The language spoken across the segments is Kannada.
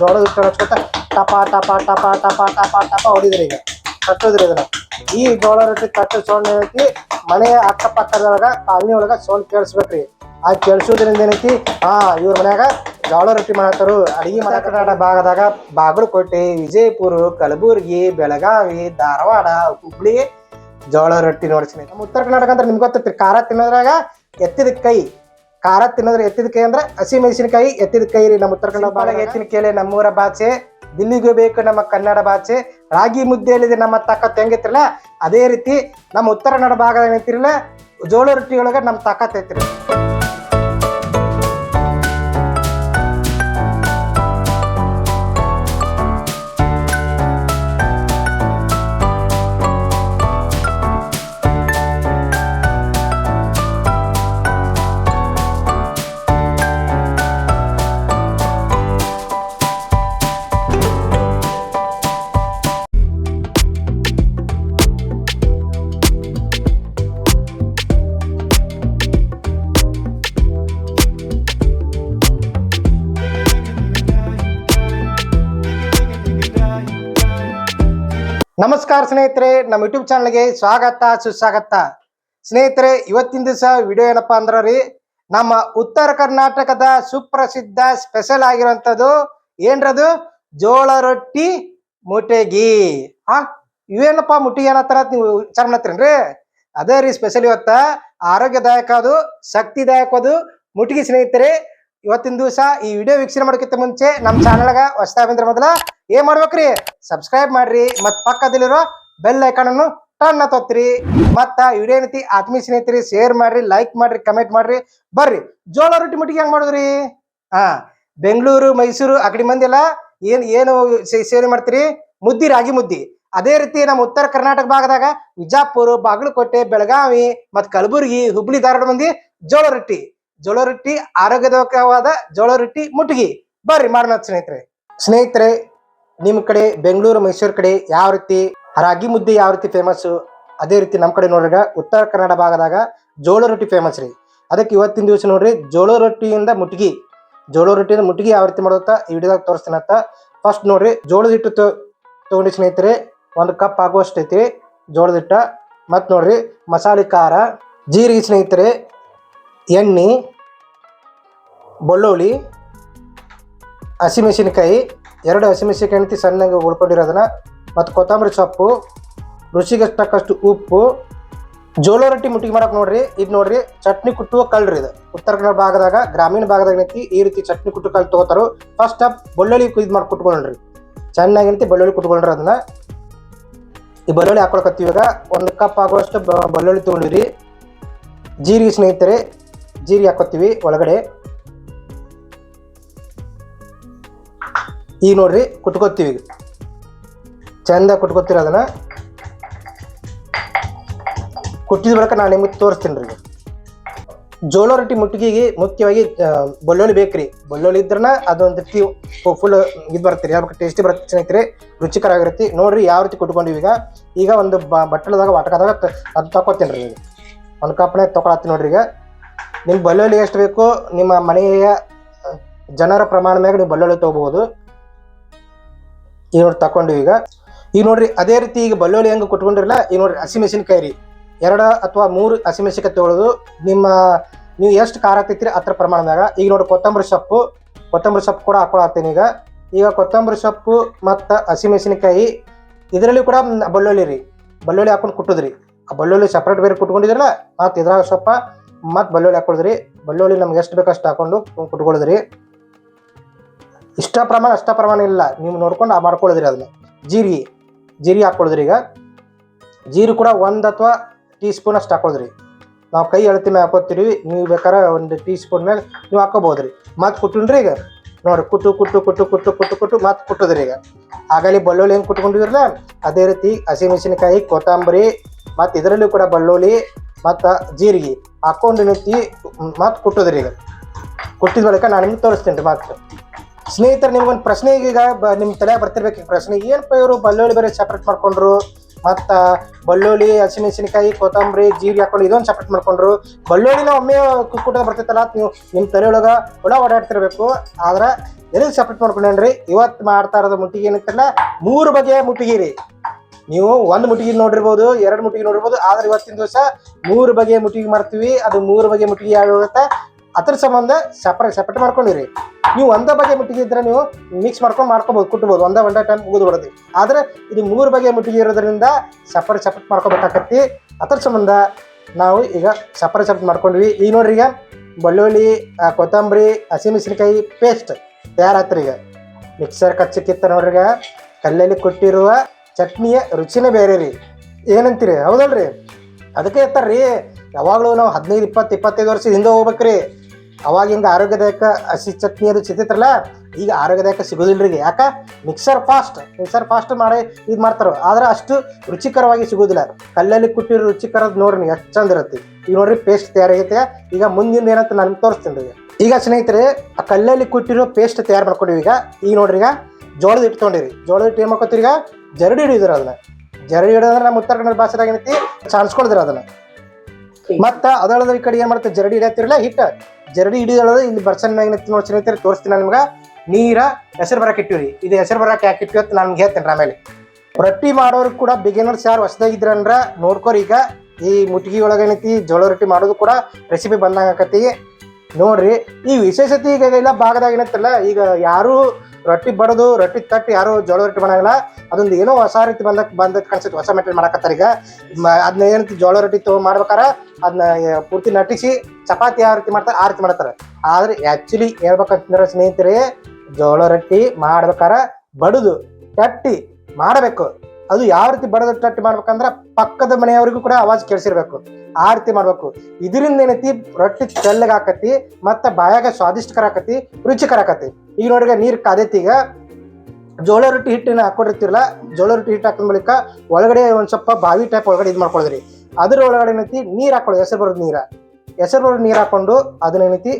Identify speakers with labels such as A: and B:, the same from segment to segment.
A: ಜೋಳದ ಹಿಟ್ಟು ಹಚ್ಕೊತ ಟಪ ಟಪ ಟಪ ಟಪ ಟಪ ಟಪ ಹೊಡಿದ್ರಿ ಈಗ. ಕಟ್ಟೋದ್ರಿ ಅದನ್ನ ಈ ಜೋಳ ರೊಟ್ಟಿ ಕಟ್ಟು ಸೋಣ್ಣ ಐತಿ ಮನೆಯ ಅಕ್ಕಪಕ್ಕದೊಳಗ, ಕಾಲನಿ ಒಳಗ ಸೋಣ್ ಕೇಳಿಸ್ಬೇಕ್ರಿ. ಆ ಕೇಳಿಸೋದ್ರಿಂದ ಏನೈತಿ? ಹಾ, ಇವ್ರ ಮನ್ಯಾಗ ಜೋಳ ರೊಟ್ಟಿ ಮಾಡತ್ತಾರು ಅಡಿಗೆ ಕರ್ನಾಟಕ ಭಾಗದಾಗ. ಬಾಗಲಕೋಟೆ, ವಿಜಯಪುರ, ಕಲಬುರಗಿ, ಬೆಳಗಾವಿ, ಧಾರವಾಡ, ಹುಬ್ಳಿ ಜೋಳ ರೊಟ್ಟಿ ನೋಡ್ತೀನಿ ಉತ್ತರ ಕರ್ನಾಟಕ ಅಂದ್ರೆ ನಿಮ್ಗೆ ಗೊತ್ತೈತಿ ಖಾರ ತಿನ್ನೋದ್ರಾಗ ಎತ್ತಿದ ಕೈ ಖಾರ ತಿನ್ನೋದ್ರ ಎತ್ತಿದ ಕೈ ಅಂದ್ರೆ ಹಸಿ ಮೆಣಸಿನಕಾಯಿ ಎತ್ತಿದ ಕೈ ರೀ ನಮ್ಮ ಉತ್ತರ ಕನ್ನಡ ಭಾಗ ಎತ್ತಿನ ಕೇಳಿ ನಮ್ಮೂರ ಭಾಷೆ, ದಿಲ್ಲಿಗೂ ಬೇಕು ನಮ್ಮ ಕನ್ನಡ ಭಾಷೆ, ರಾಗಿ ಮುದ್ದೆಯಲ್ಲಿದೆ ನಮ್ಮ ತಾಕತ್ ಹೆಂಗೈತ್ರಲ್ಲ ಅದೇ ರೀತಿ ನಮ್ಮ ಉತ್ತರ ಕನ್ನಡ ಭಾಗದ ನಿಂತಿರಲ್ಲ ಜೋಳ ರೊಟ್ಟಿಯೊಳಗೆ ನಮ್ಮ ತಾಕತ್ ಐತ್ರಿ. ನಮಸ್ಕಾರ ಸ್ನೇಹಿತರೆ, ನಮ್ಮ ಯೂಟ್ಯೂಬ್ ಚಾನಲ್ಗೆ ಸ್ವಾಗತ, ಸುಸ್ವಾಗತ. ಸ್ನೇಹಿತರೆ, ಇವತ್ತಿನ ದಿವಸ ವಿಡಿಯೋ ಏನಪ್ಪಾ ಅಂದ್ರ ರೀ ನಮ್ಮ ಉತ್ತರ ಕರ್ನಾಟಕದ ಸುಪ್ರಸಿದ್ಧ ಸ್ಪೆಷಲ್ ಆಗಿರುವಂತದ್ದು ಏನ್ರದು? ಜೋಳ ರೊಟ್ಟಿ ಮುಟಗಿ. ಹಾ ಇವೇನಪ್ಪ ಏನಪ್ಪಾ ಏನತ್ತಾರ ನೀವು ವಿಚಾರ ಮಾಡ್ತೀರೇನ್ರಿ? ಅದೇ ರೀ ಸ್ಪೆಷಲ್ ಇವತ್ತ. ಆರೋಗ್ಯದಾಯಕ ಅದು, ಶಕ್ತಿದಾಯಕ ಅದು. ಮುಟಗಿ ಸ್ನೇಹಿತರೆ, ಇವತ್ತಿನ ದಿವಸ ಈ ವಿಡಿಯೋ ವೀಕ್ಷಣೆ ಮಾಡೋಕ್ಕಿಂತ ಮುಂಚೆ ನಮ್ಮ ಚಾನಲ್ಗ ಹೊಸ್ತಾ ಬಂದ್ರೆ ಮೊದಲ ಏನ್ ಮಾಡ್ಬೇಕ್ರಿ? ಸಬ್ಸ್ಕ್ರೈಬ್ ಮಾಡ್ರಿ ಮತ್ ಪಕ್ಕದಲ್ಲಿರೋ ಬೆಲ್ ಐಕಾನ್ ಅನ್ನು ಟನ್ ತೊತ್ರಿ. ಮತ್ತ ವಿಡಿಯೋ ಏನೈತಿ, ಆತ್ಮೀಯ ಸ್ನೇಹಿತರಿ ಶೇರ್ ಮಾಡ್ರಿ ಲೈಕ್ ಮಾಡ್ರಿ ಕಮೆಂಟ್ ಮಾಡ್ರಿ. ಬರ್ರಿ, ಜೋಳ ರೊಟ್ಟಿ ಮುಟ್ಟಿಗೆ ಹೆಂಗ್ ಮಾಡುದ್ರಿ? ಹಾ, ಬೆಂಗಳೂರು, ಮೈಸೂರು ಅಕಡೆ ಕಡೆ ಮಂದಿ ಎಲ್ಲ ಏನ್, ಏನು ಸೇವನೆ ಮಾಡ್ತೀರಿ? ಮುದ್ದಿ, ರಾಗಿ ಮುದ್ದಿ. ಅದೇ ರೀತಿ ನಮ್ಮ ಉತ್ತರ ಕರ್ನಾಟಕ ಭಾಗದಾಗ ವಿಜಾಪುರ, ಬಾಗಲಕೋಟೆ, ಬೆಳಗಾವಿ ಮತ್ ಕಲಬುರಗಿ, ಹುಬ್ಳಿ, ಧಾರವಾಡ ಮಂದಿ ಜೋಳ ರೊಟ್ಟಿ. ಜೋಳ ರೊಟ್ಟಿ ಆರೋಗ್ಯದಾಯಕವಾದ ಜೋಳ ರೊಟ್ಟಿ ಮುಟ್ಟಿಗಿ ಬರ್ರಿ ಮಾಡೋಣ ಸ್ನೇಹಿತರೆ. ಸ್ನೇಹಿತರೆ ನಿಮ್ ಕಡೆ ಬೆಂಗಳೂರು, ಮೈಸೂರು ಕಡೆ ಯಾವ ರೀತಿ ರಾಗಿ ಮುದ್ದೆ ಯಾವ ರೀತಿ ಫೇಮಸ್ ಅದೇ ರೀತಿ ನಮ್ಮ ಕಡೆ ನೋಡ್ರಿ ಉತ್ತರ ಕನ್ನಡ ಭಾಗದಾಗ ಜೋಳ ರೊಟ್ಟಿ ಫೇಮಸ್ ರೀ. ಅದಕ್ಕೆ ಇವತ್ತಿನ ದಿವಸ ನೋಡ್ರಿ ಜೋಳ ರೊಟ್ಟಿಯಿಂದ ಮುಟ್ಗಿ, ಜೋಳ ರೊಟ್ಟಿಯಿಂದ ಮುಟ್ಗಿ ಯಾವ ರೀತಿ ಮಾಡೋತ್ತ ಈ ವಿಡಿಯೋದಾಗ ತೋರಿಸ್ತೀನಂತ ಫಸ್ಟ್ ನೋಡ್ರಿ ಜೋಳದ ಹಿಟ್ಟು ತಗೊಂಡು ತಗೊಂಡಿ ಸ್ನೇಹಿತರೆ, ಒಂದು ಕಪ್ ಆಗುವಷ್ಟು ಐತಿ ಜೋಳದ ಹಿಟ್ಟ. ಮತ್ತು ನೋಡ್ರಿ ಮಸಾಲೆ ಖಾರ, ಜೀರಿಗೆ ಸ್ನೇಹಿತರೆ, ಎಣ್ಣೆ, ಬೆಳ್ಳುಳ್ಳಿ ಹಸಿಮೆಣಸಿನಕಾಯಿ ಎರಡು ಹಸಿಮೆಣಸಿನಕಾಯಿ ಐತಿ ಸಣ್ಣಗೆ ಉಳ್ಕೊಂಡಿರೋದನ್ನ ಮತ್ತು ಕೊತ್ತಂಬರಿ ಸೊಪ್ಪು, ರುಚಿಗೆ ತಕ್ಕಷ್ಟು ಉಪ್ಪು, ಜೋಳ ರೊಟ್ಟಿ ಮುಟ್ಟಿಗೆ ಮಾಡಕ್ಕೆ ನೋಡ್ರಿ. ಇದು ನೋಡ್ರಿ, ಚಟ್ನಿ ಕುಟ್ಟುವ ಕಳ್ರಿ ಇದು. ಉತ್ತರ ಕನ್ನಡ ಭಾಗದಾಗ, ಗ್ರಾಮೀಣ ಭಾಗದಾಗ ಈ ರೀತಿ ಚಟ್ನಿ ಕುಟ್ಟು ಕಲ್ ತಗೋತಾರೋ ಫಸ್ಟ್ ಅಪ್ ಬೆಳ್ಳುಳ್ಳಿ ಇದು ಮಾಡಿ ಕುಟ್ಕೊಂಡ್ರಿ ಚೆನ್ನಾಗಿ ನಿಂತು ಬೆಳ್ಳುಳ್ಳಿ ಕುಟ್ಕೊಂಡ್ರಿ ಅದನ್ನ. ಈ ಬೆಳ್ಳುಳ್ಳಿ ಹಾಕೊಳಕತ್ತೀವಿ ಇವಾಗ. ಒಂದು ಕಪ್ ಆಗುವಷ್ಟು ಬೆಳ್ಳುಳ್ಳಿ ತೊಗೊಂಡಿರಿ ಜೀರಿಗೆ ಸ್ನೇಹಿತರೆ, ಜೀರಿಗೆ ಹಾಕೋತೀವಿ ಒಳಗಡೆ. ಈಗ ನೋಡ್ರಿ ಕುಟ್ಕೋತೀವಿ ಈಗ ಚಂದ ಕುಟ್ಕೋತೀರಿ ಅದನ್ನ? ಕುಟ್ಟಿದ ಬಳಿಕ ನಾನು ನಿಮಗೆ ತೋರಿಸ್ತೀನಿ ರೀ ಜೋಳ ರೊಟ್ಟಿ ಮುಟ್ಟಿಗೆಗೆ ಮುಖ್ಯವಾಗಿ ಬೆಳ್ಳುಳ್ಳಿ ಬೇಕ್ರಿ. ಬೆಳ್ಳುಳ್ಳಿ ಇದ್ರನ ಅದೊಂದು ರೀತಿ ಫುಲ್ ಇದು ಬರ್ತೀರಿ ಯಾವ ಟೇಸ್ಟಿ ಬರುತ್ತೆ ಸ್ನೇಹಿತರೆ ರುಚಿಕರ ಆಗಿರುತ್ತೆ ನೋಡ್ರಿ ಯಾವ ರೀತಿ ಕುಟ್ಕೊಂಡಿವಿ ಈಗ. ಈಗ ಒಂದು ಬ, ಬಟ್ಟಲದಾಗ ವಾಟಕದಾಗ ಅದು ತಗೋತೀನಿ ರೀ ಈಗ. ಒಂದು ಕಪ್ನೆ ತಗೊಳತ್ತೀನಿ ನೋಡ್ರಿ ಈಗ. ನಿಮ್ಗೆ ಬೆಳ್ಳುಳ್ಳಿ ಎಷ್ಟು ಬೇಕು, ನಿಮ್ಮ ಮನೆಯ ಜನರ ಪ್ರಮಾಣ ಮ್ಯಾಗ ನೀವು ಬೆಳ್ಳುಳ್ಳಿ ತಗೋಬಹುದು. ಈಗ ನೋಡಿ ತಗೊಂಡು ಈಗ. ಈಗ ನೋಡ್ರಿ, ಅದೇ ರೀತಿ ಈಗ ಬಲ್ಲೋಳಿ ಹೆಂಗೆ ಕೊಟ್ಕೊಂಡಿರಲ್ಲ, ಈಗ ನೋಡ್ರಿ ಹಸಿಮೆಣಸಿನಕಾಯಿ ರೀ. ಎರಡು ಅಥವಾ ಮೂರು ಹಸಿಮೆಣಸಿನಕಾಯಿ ತಗೊಳ್ಳೋದು ನಿಮ್ಮ, ನೀವು ಎಷ್ಟು ಖಾರ ಹಾಕ್ತೈತಿರಿ ಅತ್ರ ಪ್ರಮಾಣದಾಗ. ಈಗ ನೋಡಿ ಕೊತ್ತಂಬರಿ ಸೊಪ್ಪು ಕೊತ್ತಂಬರಿ ಸೊಪ್ಪು ಕೂಡ ಹಾಕೊಳತ್ತೀನಿ ಈಗ. ಈಗ ಕೊತ್ತಂಬರಿ ಸೊಪ್ಪು ಮತ್ತು ಹಸಿಮೆಣಸಿನಕಾಯಿ ಇದರಲ್ಲಿ ಕೂಡ ಬಳ್ಳುಳ್ಳಿ ರೀ. ಬೆಳ್ಳುಳ್ಳಿ ಹಾಕೊಂಡು ಕುಟ್ಟುದ್ರಿ. ಆ ಬಳ್ಳುಳ್ಳಿ ಸಪ್ರೇಟ್ ಬೇರೆ ಕುಟ್ಕೊಂಡಿದ್ರಲ್ಲ, ಮತ್ತು ಇದ್ರಾಗ ಸೊಪ್ಪ ಮತ್ತು ಬೆಳ್ಳುಳ್ಳಿ ಹಾಕೊಳಿದ್ರಿ. ಬಳ್ಳುಳ್ಳಿ ನಮ್ಗೆ ಎಷ್ಟು ಬೇಕಷ್ಟು ಹಾಕೊಂಡು ಕುಟ್ಕೊಳ್ಳೋದ್ರಿ ಇಷ್ಟ ಪ್ರಮಾಣ, ಅಷ್ಟ ಪ್ರಮಾಣ ಇಲ್ಲ. ನೀವು ನೋಡ್ಕೊಂಡು ಮಾಡ್ಕೊಳ್ಳೋದ್ರಿ ಅದನ್ನ. ಜೀರಿಗೆ ಜೀರಿಗೆ ಹಾಕೊಳ್ಳೋದ್ರಿ ಈಗ. ಜೀರಿಗೆ ಕೂಡ ಒಂದು ಅಥವಾ ಟೀ ಸ್ಪೂನ್ ಅಷ್ಟು ಹಾಕೊಳ್ಳೋದ್ರಿ ನಾವು ಕೈ ಅಳತಿ ಮೇಲೆ ಹಾಕೋತೀರಿ ನೀವು ಬೇಕಾದ್ರೆ ಒಂದು ಟೀ ಸ್ಪೂನ್ ಮೇಲೆ ನೀವು ಹಾಕೋಬೋದ್ರಿ ಮತ್ತೆ ಈಗ. ನೋಡ್ರಿ, ಕುಟ್ಟು ಕುಟ್ಟು ಕುಟ್ಟು ಕುಟ್ಟು ಕುಟ್ಟು ಕುಟ್ಟು, ಮತ್ತೆ ಕುಟ್ಟೋದ್ರಿ ಈಗ. ಆಗಲಿ ಬೆಳ್ಳುಳ್ಳಿ ಹೆಂಗೆ ಕುಟ್ಕೊಂಡಿದ್ರಲ್ಲ, ಅದೇ ರೀತಿ ಹಸಿಮೆಣಸಿನಕಾಯಿ, ಕೊತ್ತಂಬರಿ, ಮತ್ತು ಇದರಲ್ಲೂ ಕೂಡ ಬಳ್ಳೋಳಿ, ಮತ್ತು ಜೀರಿಗೆ ಹಾಕ್ಕೊಂಡು ನಿಂತಿ ಮತ್ತೆ ಕುಟ್ಟೋದ್ರಿ ಈಗ. ಕುಟ್ಟಿದ ಬಳಿಕ ನಾನು ನಿಮ್ಗೆ ತೋರಿಸ್ತೀನಿ ರೀ ಮತ್ತೆ. ಸ್ನೇಹಿತರೆ, ನಿಮ್ಗೊಂದು ಪ್ರಶ್ನೆ ಈಗ ಬ- ನಿಮ್ ತಲೆ ಬರ್ತಿರ್ಬೇಕು. ಪ್ರಶ್ನೆ ಏನಪ್ಪ ಇವರು ಬಳ್ಳೊಳ್ಳಿ ಬೇರೆ ಸಪ್ರೇಟ್ ಮಾಡ್ಕೊಂಡ್ರು? ಮತ್ತು ಬಳ್ಳೊಳ್ಳಿ, ಹಸಿಮೆಣಸಿನಕಾಯಿ, ಕೊತ್ತಂಬರಿ ಜೀರಿಗೆ ಹಾಕೊಂಡು ಇದೊಂದು ಸಪ್ರೇಟ್ ಮಾಡ್ಕೊಂಡ್ರು. ಬಳ್ಳೊಳ್ಳಿನ ಒಮ್ಮೆ ಕುಕ್ಕುಟ ಬರ್ತೈತಲ್ಲ ನೀವು ನಿಮ್ಮ ತಲೆ ಒಳಗ ಹುಳ ಓಡಾಡ್ತಿರ್ಬೇಕು. ಆದ್ರ ಎಲ್ಲಿ ಸಪ್ರೇಟ್ ಮಾಡ್ಕೊಂಡೇನ್ರಿ ಇವತ್ತು ಮಾಡ್ತಾ ಇರೋದು ಮುಟ್ಟಿಗೆ ಏನಂತಲ್ಲ ಮೂರು ಬಗೆಯ ಮುಟ್ಟಿಗೆ ರೀ ನೀವು ಒಂದು ಮುಟ್ಟಿಗೆ ನೋಡಿರ್ಬೋದು, ಎರಡು ಮುಟ್ಟಿಗೆ ನೋಡಿರ್ಬೋದು, ಆದ್ರೆ ಇವತ್ತಿನ ದಿವಸ ಮೂರು ಬಗೆಯ ಮುಟ್ಟಿಗೆ ಮಾಡ್ತೀವಿ. ಅದು ಮೂರು ಬಗೆಯ ಮುಟ್ಟಿಗೆ ಯಾವ್ಯಾವತ್ತ ಅದ್ರ ಸಂಬಂಧ ಸಪ್ರೇಟ್ ಸಪ್ರೇಟ್ ಮಾಡ್ಕೊಂಡಿರಿ. ನೀವು ಒಂದೇ ಬಗೆ ಮುಟ್ಟಿಗೆ ಇದ್ರೆ ನೀವು ಮಿಕ್ಸ್ ಮಾಡ್ಕೊಂಡು ಮಾಡ್ಕೋಬಹುದು ಕುಟ್ಬೋದು. ಒಂದೇ ಒಂದೇ ಟೈಮ್ ಮುಗಿದು ಬಿಡೋದು ಆದ್ರೆ ಇದು ಮೂರು ಬಗೆಯ ಮುಟ್ಟಿಗೆ ಇರೋದ್ರಿಂದ ಸಪ್ರೇಟ್ ಸಪ್ರೇಟ್ ಮಾಡ್ಕೋಬೇಕಾಗತ್ತಿ ಅದ್ರ ಸಂಬಂಧ ನಾವು ಈಗ ಸಪ್ರೇಟ್ ಸಪ್ರೇಟ್ ಮಾಡ್ಕೊಂಡ್ವಿ. ಈಗ ನೋಡ್ರಿ ಈಗ ಬೆಳ್ಳುಳ್ಳಿ ಕೊತ್ತಂಬರಿ ಹಸಿಮೆಣಸಿನಕಾಯಿ ಪೇಸ್ಟ್ ತಯಾರಾತ್ರಿ ಈಗ. ಮಿಕ್ಸರ್ ಕಚ್ಚಕ್ಕಿತ್ತ ನೋಡ್ರಿ ಈಗ. ಕಲ್ಲಲ್ಲಿ ಕೊಟ್ಟಿರುವ ಚಟ್ನಿಯ ರುಚಿನೇ ಬೇರೆ ರೀ. ಏನಂತೀರಿ? ಹೌದಲ್ರಿ? ಅದಕ್ಕೆ ಇರ್ತಾರ್ರಿ ಯಾವಾಗಲೂ ನಾವು ಹದಿನೈದು, ಇಪ್ಪತ್ತು, ಇಪ್ಪತ್ತೈದು ವರ್ಷ ಹಿಂದೆ ಹೋಗ್ಬೇಕ್ರಿ. ಅವಾಗ ಹಿಂಗೆ ಆರೋಗ್ಯದಾಯಕ ಹಸಿ ಚಟ್ನಿ ಅದು ಸಿಗ್ತಿತ್ತಲ್ಲ ಈಗ ಆರೋಗ್ಯದಾಯಕ ಸಿಗೋದಿಲ್ಲ ರೀ ಯಾಕೆ? ಮಿಕ್ಸರ್ ಫಾಸ್ಟ್ ಮಿಕ್ಸರ್ ಫಾಸ್ಟ್ ಮಾಡಿ ಇದು ಮಾಡ್ತಾರೆ. ಆದ್ರೆ ಅಷ್ಟು ರುಚಿಕರವಾಗಿ ಸಿಗೋದಿಲ್ಲ. ಕಲ್ಲಲ್ಲಿ ಕುಟ್ಟಿರೋ ರುಚಿಕರದ ನೋಡ್ರಿ ಎಷ್ಟು ಚಂದ ಇರುತ್ತೆ. ಈಗ ನೋಡ್ರಿ ಪೇಸ್ಟ್ ತಯಾರಾಗೈತೆ ಈಗ ಮುಂದಿನ ಏನಂತ ನಾನು ತೋರಿಸ್ತೀನಿ ರೀ ಈಗ. ಸ್ನೇಹಿತರೆ, ಆ ಕಲ್ಲಲ್ಲಿ ಕುಟ್ಟಿರೋ ಪೇಸ್ಟ್ ತಯಾರು ಮಾಡ್ಕೊಂಡಿವಿ ಈಗ. ಈಗ ನೋಡ್ರಿ ಈಗ, ಜೋಳದ ಹಿಟ್ಟು ತೊಗೊಂಡಿರಿ. ಜೋಳದ ಹಿಟ್ಟು ಏನು ಮಾಡ್ಕೊತೀರಿ ಈಗ? ಜರಡಿ ಹಿಡಿದ್ರೆ ಅದನ್ನ. ಜರಡಿ ಹಿಡಿದ್ರೆ ನಮ್ಮ ಉತ್ತರ ಕನ್ನಡ ಭಾಷೆದಾಗ ಏನೈತಿ? ಚಾನ್ಸ್ಕೊಳ್ದಿರ ಅದನ್ನ. ಮತ್ತೆ ಅದಳದ ಈ ಕಡೆ ಏನು ಮಾಡ್ತಾರೆ? ಜರಡಿ ಹಿಡಿಯತ್ತಿರಲ್ಲ, ಹಿಟ್ಟ. ಜರಡಿ ಹಿಡಿದಳದ ಇಲ್ಲಿ ಬರ್ಸನ್ ಮ್ಯಾಗ ನೋಡ್ತೀನಿ ನೋಡಿ ಸ್ನೇಹಿತರೆ, ತೋರಿಸ್ತೀನಿ ನಿಮ್ಗೆ. ನೀರ, ಹೆಸರು ಬರಕ್ಕೆ ಇಟ್ಟಿವ್ರಿ. ಇದು ಹೆಸರು ಬರಕ್ಕೆ ಯಾಕೆ ಇಟ್ಟಿವಿ ಅಂತ ನಾನು ಹೇಳ್ತೇನೆ ಆಮೇಲೆ. ರೊಟ್ಟಿ ಮಾಡೋರು ಕೂಡ ಬಿಗಿನರ್ಸ್ ಯಾರು ಹೊಸದಾಗಿದ್ರಂದ್ರ ನೋಡ್ಕೋರಿ ಈಗ. ಈ ಮುಟ್ಗಿ ಒಳಗೆ ಏನೈತಿ, ಜೋಳ ರೊಟ್ಟಿ ಮಾಡೋದು ಕೂಡ ರೆಸಿಪಿ ಬಂದಂಗ ಆಕತಿ ನೋಡ್ರಿ, ಈ ವಿಶೇಷತೆ ಈಗ ಎಲ್ಲ ಭಾಗದಾಗ ಏನತ್ತಲ್ಲ ಈಗ ಯಾರು ರೊಟ್ಟಿ ಬಡದು, ರೊಟ್ಟಿ ತಟ್ಟಿ ಯಾರು ಜೋಳ ರೊಟ್ಟಿ ಮಾಡಂಗಿಲ್ಲ. ಅದೊಂದು ಏನೋ ಹೊಸ ರೀತಿ ಬಂದ ಬಂದ ಕಾಣಿಸುತ್ತೆ, ಹೊಸ ಮೆಟೀರಿಯಲ್ ಮಾಡಕತ್ತಾರ ಈಗ. ಅದನ್ನ ಏನಂತ ಜೋಳ ರೊಟ್ಟಿ ತಗೋ ಮಾಡ್ಬೇಕಾರ. ಅದನ್ನ ಪೂರ್ತಿ ನಟಿಸಿ ಚಪಾತಿ ಯಾವ ರೀತಿ ಮಾಡ್ತಾರೆ ಆ ರೀತಿ ಮಾಡ್ತಾರೆ. ಆದ್ರೆ ಆಕ್ಚುಲಿ ಹೇಳ್ಬೇಕಂತಂದ್ರೆ ಸ್ನೇಹಿತರೆ ಜೋಳ ರೊಟ್ಟಿ ಮಾಡ್ಬೇಕಾರ, ಬಡದು, ತಟ್ಟಿ ಮಾಡಬೇಕು. ಅದು ಯಾವ ರೀತಿ ಬಡದಟ್ಟಟ್ಟು ಮಾಡ್ಬೇಕಂದ್ರೆ ಮಾಡ್ಬೇಕಂದ್ರ ಪಕ್ಕದ ಮನೆಯವರಿಗೂ ಕೂಡ ಅವಾಜ್ ಕೇಳಿಸಿರ್ಬೇಕು. ಆ ರೀತಿ ಮಾಡ್ಬೇಕು. ಇದರಿಂದ ಏನೈತಿ? ರೊಟ್ಟಿ ತೆಳ್ಳಗ ಆಕತಿ, ಮತ್ತ ಬಾಯಾಗ ಸ್ವಾದಿಷ್ಟಕರ ಆಕತಿ ರುಚಿಕರ ಆಕತಿ ಈಗ ನೋಡ್ರಿ, ನೀರು ಈಗ. ಜೋಳ ರೊಟ್ಟಿ ಹಿಟ್ಟಿನ ಹಾಕೊಂಡಿರ್ತಿರಲ್ಲ, ಜೋಳ ರೊಟ್ಟಿ ಹಿಟ್ಟು ಹಾಕಿದ ಬಳಿಕ ಒಳಗಡೆ ಒಂದ್ ಸ್ವಲ್ಪ ಬಾವಿ ಟೈಪ್ ಒಳಗಡೆ ಇದು ಮಾಡ್ಕೊಳ್ರಿ. ಅದ್ರ ಒಳಗಡೆ ಏನೈತಿ? ನೀರ್ ಹಾಕೊಳ್ಳಿ, ಹೆಸರು ಬರೋದು ನೀರ. ಹೆಸರು ಬರೋದು ನೀರ್ ಹಾಕೊಂಡು ಅದನ್ನೇನೈತಿ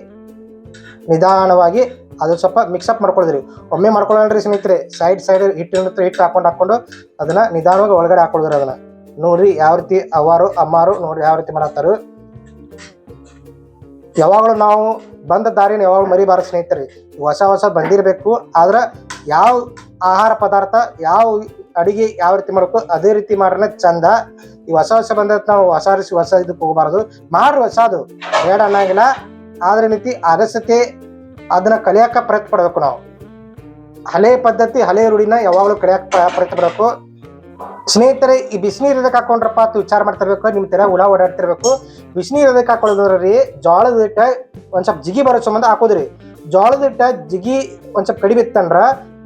A: ನಿಧಾನವಾಗಿ ಅದು ಸ್ವಲ್ಪ ಮಿಕ್ಸಪ್ ಮಾಡ್ಕೊಳ್ದ್ರಿ ಒಮ್ಮೆ ಮಾಡ್ಕೊಳ್ಳಲ್ರಿ ಸ್ನೇಹಿತರೆ ಸೈಡ್ ಸೈಡ್ ಹಿಟ್ಟು ಹಿಟ್ಟು ಹಾಕೊಂಡು ಹಾಕೊಂಡು ಅದನ್ನ ನಿಧಾನವಾಗಿ ಒಳಗಡೆ ಹಾಕೊಳ್ದ್ರಿ ಅದನ್ನ. ನೋಡ್ರಿ ಯಾವ ರೀತಿ ಅವಾರು, ಅಮ್ಮಾರು ನೋಡ್ರಿ ಯಾವ ರೀತಿ ಮಾಡತ್ತಾರು. ಯಾವಾಗಲೂ ನಾವು ಬಂದ ದಾರಿನ ಯಾವಾಗ ಮರಿಬಾರ ಸ್ನೇಹಿತರೆ. ಹೊಸ ಹೊಸ ಬಂದಿರಬೇಕು, ಆದ್ರೆ ಯಾವ ಆಹಾರ ಪದಾರ್ಥ, ಯಾವ ಅಡಿಗೆ ಯಾವ ರೀತಿ ಮಾಡಬೇಕು, ಅದೇ ರೀತಿ ಮಾಡ್ರೆ ಚಂದ. ಈ ಹೊಸ ಹೊಸ ಬಂದ ನಾವು ಹೊಸ ಹೊಸ ಇದಕ್ಕೆ ಹೋಗಬಾರ್ದು. ಮಾಡ್ರಿ ಹೊಸದು, ಬೇಡ ಅನ್ನಂಗಿಲ್ಲ. ಆದ್ರೆ ರೀತಿ ಅಗಸತೆ ಅದನ್ನ ಕಲಿಯಾಕ ಪ್ರಯತ್ನ ಪಡ್ಬೇಕು ನಾವು. ಹಳೆ ಪದ್ಧತಿ, ಹಳೆ ರೂಢಿನ ಯಾವಾಗಲೂ ಕಲಿಯಾಕ ಪ್ರ- ಪ್ರಯತ್ನ ಪಡಬೇಕು ಸ್ನೇಹಿತರೆ, ಈ ಬಿಸಿನೀರ್ ಇದಕ್ಕೆ ಹಾಕೊಂಡ್ರಪ್ಪ ಅಂತ ವಿಚಾರ ಮಾಡ್ತಿರ್ಬೇಕು. ನಿಮ್ಮ ತರ ಹುಳ ಓಡಾಡ್ತಿರ್ಬೇಕು. ಬಿಸಿನೀರ್ ಇದಕ್ಕೆ ಹಾಕೊಳ್ಳೋದ್ರಿ ಜೋಳದ ಹಿಟ್ಟ ಒಂದ್ ಸ್ವಲ್ಪ ಜಿಗಿ ಬರೋ ಸಂಬಂಧ ಹಾಕೋದ್ರಿ. ಜೋಳದ ಹಿಟ್ಟ ಜಿಗಿ ಒಂದ್ ಸ್ವಲ್ಪ ಕಡಿಮೆ ಇತ್ತಂದ್ರ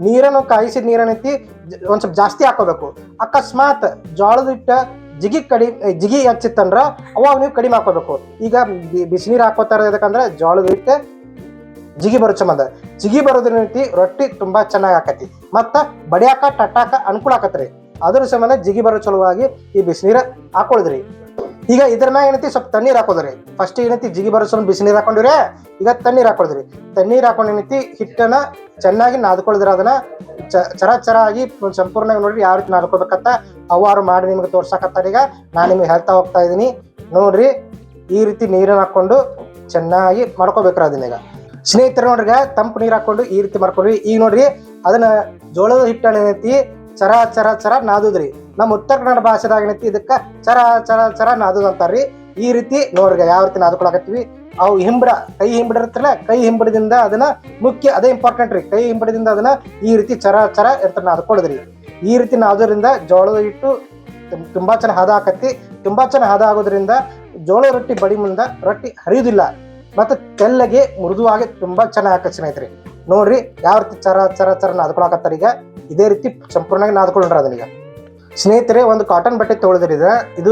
A: ನೀರನ್ನು ಕಾಯಿಸಿದ ನೀರನ್ನೈತಿ ಒಂದ್ ಸ್ವಲ್ಪ ಜಾಸ್ತಿ ಹಾಕೋಬೇಕು. ಅಕಸ್ಮಾತ್ ಜೋಳದ ಹಿಟ್ಟ ಜಿಗಿ ಕಡಿ ಜಿಗಿ ಹಚ್ಚಿತ್ತಂದ್ರ ಅವಾಗ ನೀವು ಕಡಿಮೆ ಹಾಕೋಬೇಕು. ಈಗ ಬಿಸಿನೀರ್ ಹಾಕೋತಾರ ಎದಕ್ಕಂದ್ರ ಜೋಳದ ಹಿಟ್ಟ ಜಿಗಿ ಬರೋ ಚಮದ ಜಿಗಿ ಬರೋದ್ರ ರೊಟ್ಟಿ ತುಂಬಾ ಚೆನ್ನಾಗಿ ಆಕತಿ. ಮತ್ತ ಬಡಿಯಾಕ, ಟಟ್ಟಾಕ ಅನುಕೂಲ ಆಕತ್ರಿ. ಅದ್ರ ಸಂಬಂಧ ಜಿಗಿ ಬರೋ ಚಲುವಾಗಿ ಈ ಬಿಸಿನೀರ ಹಾಕೊಳ್ದ್ರಿ. ಈಗ ಇದ್ರ ಮ್ಯಾಗ ಏನೈತಿ? ಸ್ವಲ್ಪ ತಣ್ಣೀರ್ ಹಾಕೋದ್ರಿ ಫಸ್ಟ್ ಏನೈತಿ? ಜಿಗಿ ಬರೋ ಸಂಬಂಧ ಬಿಸಿನೀರ್ ಹಾಕೊಂಡ್ರೆ ಈಗ ತಣ್ಣೀರ್ ಹಾಕೊಳ್ದ್ರಿ. ತಣ್ಣೀರ್ ಹಾಕೊಂಡು ಏನೈತಿ? ಹಿಟ್ಟನ್ನ ಚೆನ್ನಾಗಿ ನಾದ್ಕೊಳ್ದ್ರಿ ಅದನ್ನ. ಚರ ಚರ ಆಗಿ ಒಂದ್ ಸಂಪೂರ್ಣ ನೋಡ್ರಿ ಯಾವ ರೀತಿ ನಾದ್ಕೋಬೇಕಂತ ಅವಾರು ಮಾಡಿ ನಿಮ್ಗೆ ತೋರ್ಸಕತ್ತಾರ ಈಗ. ನಾನು ನಿಮ್ಗೆ ಹೇಳ್ತಾ ಹೋಗ್ತಾ ಇದೀನಿ. ನೋಡ್ರಿ ಈ ರೀತಿ ನೀರನ್ನ ಹಾಕೊಂಡು ಚೆನ್ನಾಗಿ ಮಾಡ್ಕೋಬೇಕ್ರಿ ಅದನ್ನ ಈಗ. ಸ್ನೇಹಿತರು ನೋಡ್ರಿ, ತಂಪು ನೀರು ಹಾಕೊಂಡು ಈ ರೀತಿ ಮಾಡ್ಕೊಂಡ್ರಿ ಈಗ ನೋಡ್ರಿ, ಅದನ್ನ ಜೋಳದ ಹಿಟ್ಟನ್ನ ಏನೈತಿ? ಚರ ಚರ ಚರ ನಾದುದ್ರಿ. ನಮ್ಮ ಉತ್ತರ ಕನ್ನಡ ಭಾಷೆದಾಗ ಏನೈತಿ? ಇದಕ್ಕ ಚರ ಚರ ಚರ ನಾದುದ್ ಅಂತಾರ್ರಿ. ಈ ರೀತಿ ನೋಡ್ರಿ, ಯಾವ ರೀತಿ ನಾದ್ಕೊಳಕತ್ತೀವಿ. ಅವು ಹಿಂಬಡ ಕೈ ಹಿಂಬಡ ಇರ್ತಲ್ಲ ಕೈ ಹಿಂಬಡದಿಂದ ಅದನ್ನ ಮುಖ್ಯ, ಅದೇ ಇಂಪಾರ್ಟೆಂಟ್ ರೀ. ಕೈ ಹಿಂಬಡದಿಂದ ಅದನ್ನ ಈ ರೀತಿ ಚರ ಚರ ಇರ್ತ ನಾದ್ಕೊಳದ್ರಿ. ಈ ರೀತಿ ನಾದೋದ್ರಿಂದ ಜೋಳದ ಹಿಟ್ಟು ತುಂಬಾ ಚೆನ್ನಾಗಿ ಹದ ಹಾಕತ್ತಿ ತುಂಬಾ ಚೆನ್ನಾಗಿ ಹದ ಆಗೋದ್ರಿಂದ ಜೋಳ ರೊಟ್ಟಿ ಬಡಿ ಮುಂದ ರೊಟ್ಟಿ ಹರಿಯುದಿಲ್ಲ. ಮತ್ತೆ ತೆಲ್ಲಗೆ ಮೃದುವಾಗಿ ತುಂಬಾ ಚೆನ್ನಾಗಿ ಆಕರ್ಷಣೆ ಐತ್ರಿ ನೋಡ್ರಿ ಯಾವ ರೀತಿ ಚರ ಚರ ಚರ ನಾದ್ಕೊಳಕತ್ತಾರ ಈಗ. ಇದೇ ರೀತಿ ಸಂಪೂರ್ಣವಾಗಿ ನಾದ್ಕೊಂಡ್ರ ಅದನ್ನೀಗ ಸ್ನೇಹಿತರೆ, ಒಂದು ಕಾಟನ್ ಬಟ್ಟೆ ತೊಳೆದ್ರಿ ಇದ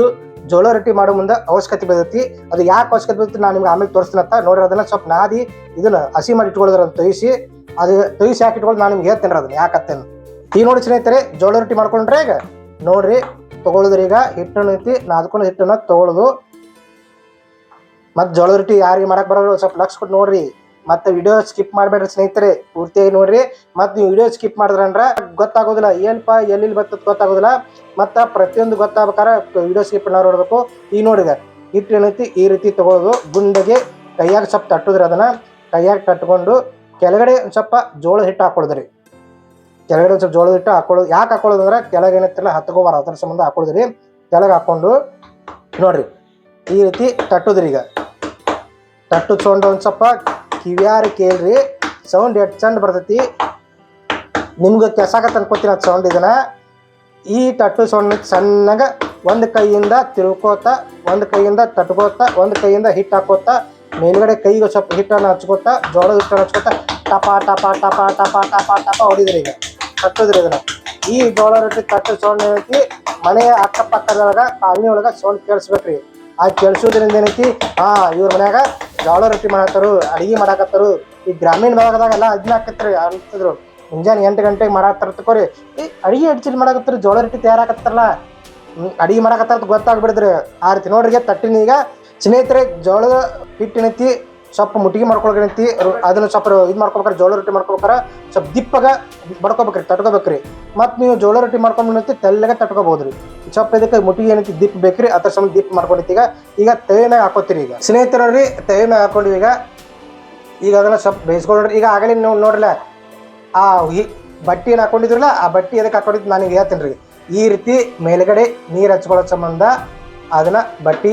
A: ಜೋಳ ರೊಟ್ಟಿ ಮಾಡೋ ಮುಂದೆ ಅವಶ್ಯಕತೆ ಬೀಳತಿ ಅದು ಯಾಕೆ ಅವಶ್ಯಕತೆ ಬೀಳುತ್ತೆ ನಾನು ನಿಮ್ಗೆ ಆಮೇಲೆ ತೋರಿಸ್ತೀನಂತ ನೋಡ್ರಿ ಅದನ್ನ ಸ್ವಲ್ಪ ನಾದಿ ಇದನ್ನ ಹಸಿ ಮಾಡಿ ಇಟ್ಕೊಳ್ಳೋದ್ರ ತೊಯಿಸಿ. ಅದು ತೊಯಿಸಿ ಹಾಕಿ ಇಟ್ಕೊಳ್ಳೋದು ನಾನು ನಿಮ್ಗೆ ಹೇಳ್ತೇನೆ ಅದನ್ನ ಯಾಕತ್ತೇನು ಈಗ ನೋಡಿ ಸ್ನೇಹಿತರೆ, ಜೋಳ ರೊಟ್ಟಿ ಮಾಡ್ಕೊಂಡ್ರೆ ಈಗ. ನೋಡ್ರಿ ತೊಗೊಳಿದ್ರೆ ಈಗ ಹಿಟ್ಟನ್ನು ಐತಿ ನಾದ್ಕೊಂಡು ಹಿಟ್ಟನ್ನ ತಗೊಳ್ಳೋದು ಮತ್ತೆ ಜೋಳದ ರೊಟ್ಟಿ ಯಾರಿಗೆ ಮಾಡಕ್ ಬರೋರು ಸ್ವಲ್ಪ ಲಕ್ಷ ಕೊಟ್ಟು ನೋಡ್ರಿ. ಮತ್ತೆ ವಿಡಿಯೋ ಸ್ಕಿಪ್ ಮಾಡಬೇಡ್ರಿ ಸ್ನೇಹಿತರೆ, ಪೂರ್ತಿಯಾಗಿ ನೋಡ್ರಿ. ಮತ್ತೆ ನೀವು ವಿಡಿಯೋ ಸ್ಕಿಪ್ ಮಾಡಿದ್ರಂದ್ರೆ ಗೊತ್ತಾಗೋದಿಲ್ಲ, ಏನಪ್ಪ ಎಲ್ಲಿ ಬರ್ತದ ಗೊತ್ತಾಗೋದಿಲ್ಲ. ಮತ್ತ ಪ್ರತಿಯೊಂದು ಗೊತ್ತಾಗ್ಬೇಕಾರ ವಿಡಿಯೋ ಸ್ಕಿಪ್ ನೋಡ್ಬೇಕು. ಈಗ ನೋಡಿದೆ ಹಿಟ್ಟು ಏನೈತಿ, ಈ ರೀತಿ ತಗೋದು ಗುಂಡಗೆ ಕೈಯಾಗ ಸ್ವಲ್ಪ ತಟ್ಟುದ್ರಿ ಅದನ್ನ. ಕೈಯಾಗ ತಟ್ಕೊಂಡು ಕೆಳಗಡೆ ಒಂದ್ ಸ್ವಲ್ಪ ಜೋಳದ ಹಿಟ್ಟು ಹಾಕೊಳ್ದ್ರಿ. ಕೆಳಗಡೆ ಒಂದ್ ಸ್ವಲ್ಪ ಜೋಳದ ಹಿಟ್ಟು ಹಾಕೊಳ್ಳೋದು ಯಾಕೆ ಹಾಕೊಳ್ಳೋದು ಅಂದ್ರೆ ಕೆಳಗೆ ಏನೈತಿಲ್ಲ ಹತ್ಕೋಬಾರ ಅದ್ರ ಸಂಬಂಧ ಹಾಕೊಳ್ದ್ರಿ. ಕೆಳಗೆ ಹಾಕೊಂಡು ನೋಡ್ರಿ. ಈ ರೀತಿ ತಟ್ಟುದ್ರಿ ಈಗ. ತಟ್ಟು ಸೌಂಡ್ ಒಂದು ಸ್ವಲ್ಪ ಕಿವ್ಯಾರ ಕೇಳ್ರಿ. ಸೌಂಡ್ ಎಷ್ಟು ಚಂದ ಬರ್ತೈತಿ. ನಿಮ್ಗೆ ಕೆಸಾಕತ್ತ ಅನ್ಕೋತೀನಿ ಅದು ಸೌಂಡ್ ಇದನ್ನು. ಈ ತಟ್ಟು ಸೌಂಡ್ ಸಣ್ಣಗೆ ಒಂದು ಕೈಯಿಂದ ತಿಳ್ಕೋತ, ಒಂದು ಕೈಯಿಂದ ತಟ್ಕೋತ, ಒಂದು ಕೈಯಿಂದ ಹಿಟ್ಟು ಹಾಕೋತ, ಮೇಲ್ಗಡೆ ಕೈಗೆ ಸ್ವಲ್ಪ ಹಿಟ್ಟನ್ನು ಹಚ್ಕೋತ, ಜೋಳದ ಹಿಟ್ಟನ್ನು ಹಚ್ಕೋತ, ಟಪ ಟಪ ಟಪ ಟಪ ಟಪ ಟಪ ಹೊಡಿದ್ರಿ ಈಗ. ತಟ್ಟುದ್ರಿ ಇದನ್ನು. ಈ ಜೋಳ ರೊಟ್ಟಿ ತಟ್ಟು ಸೌಂಡ್ ಏನೈತಿ ಮನೆಯ ಅಕ್ಕಪಕ್ಕದೊಳಗೆ ಕಾಲನಿ ಒಳಗೆ ಸೌಂಡ್ ಕೇಳಿಸ್ಬೇಕ್ರಿ. ಆ ಕೇಳಿಸೋದ್ರಿಂದ ಏನೈತಿ? ಹಾ ಇವ್ರ ಮನ್ಯಾಗ ಜೋಳ ರೊಟ್ಟಿ ಮಾಡತ್ತಾರು ಅಡಿಗೆ ಮಾಡಾಕತ್ತಾರು. ಈ ಗ್ರಾಮೀಣ ಭಾಗದಾಗೆಲ್ಲ ಅದನ್ನ ಹಾಕತ್ರಿ ಅಂತಿದ್ರು. ಮುಂಜಾನೆ ಎಂಟು ಗಂಟೆಗೆ ಮಾಡಾಕತ್ತಾರ ತಕೋರಿ ಈ ಅಡಿಗೆ ಅಡ್ಚಿಲ್ ಮಾಡಾಕತ್ತಾರ ಜೋಳ ರೊಟ್ಟಿ ತಯಾರಾಕತ್ತಾರಲ್ಲ. ಅಡಿಗೆ ಮಾಡಾಕತ್ತಾರ ಗೊತ್ತಾಗ್ಬಿಡಿದ್ರಿ ಆ ರೀತಿ ನೋಡ್ರಿಗೆ ತಟ್ಟಿನ ಈಗ ಸ್ನೇಹಿತರೆ ಜೋಳದ ಹಿಟ್ಟಿನೈತಿ ಸ್ವಲ್ಪ ಮುಟ್ಟಿಗೆ ಮಾಡ್ಕೊಳಕೈತಿ ಅದನ್ನ ಸ್ವಲ್ಪ ಇದು ಮಾಡ್ಕೊಬೇಕಾರೆ ಜೋಳ ರೊಟ್ಟಿ ಮಾಡ್ಕೊಬೇಕಾರೆ ಸ್ವಲ್ಪ ದಿಪ್ಪಗ ಬಡ್ಕೋಬೇಕ್ರಿ, ತಟ್ಕೋಬೇಕ್ರಿ. ಮತ್ತು ನೀವು ಜೋಳ ರೊಟ್ಟಿ ಮಾಡ್ಕೊಂಡ್ಬಿಟ್ಟು ತೆಳ್ಳಗೆ ತಟ್ಕೋಬಹುದ್ರಿ ಸ್ವಲ್ಪ ಇದಕ್ಕೆ ಮುಟ್ಟಿಗೆ ಏನೈತಿ ದಿಪ್ ಬೇಕ್ರಿ, ಅದ್ರ ಸಮ ದಿಪ್ ಮಾಡ್ಕೊಂಡೈತಿ ಈಗ ಈಗ ತವೆ ಮ್ಯಾಗ ಹಾಕೋತೀರಿ ಈಗ. ಸ್ನೇಹಿತರು ನೋಡ್ರಿ ತವೆ ಮ್ಯಾಗ ಹಾಕೊಂಡಿವಿ ಈಗ. ಈಗ ಅದನ್ನ ಸ್ವಲ್ಪ ಬೇಯಿಸ್ಕೊಂಡ್ರಿ ಈಗ ಆಗಲಿ ನೀವು ನೋಡ್ರಲ್ಲ, ಆ ಈ ಬಟ್ಟೆ ಏನು ಹಾಕೊಂಡಿದ್ರಲ್ಲ, ಆ ಬಟ್ಟೆ ಎದಕ್ಕೆ ಹಾಕೊಂಡಿದ್ದು ನಾನು ಈಗ ಹೇಳ್ತೀನಿ ರೀ ಈ ರೀತಿ ಮೇಲ್ಗಡೆ ನೀರು ಹಚ್ಕೊಳ್ಳೋ ಸಂಬಂಧ ಅದನ್ನ ಬಟ್ಟಿ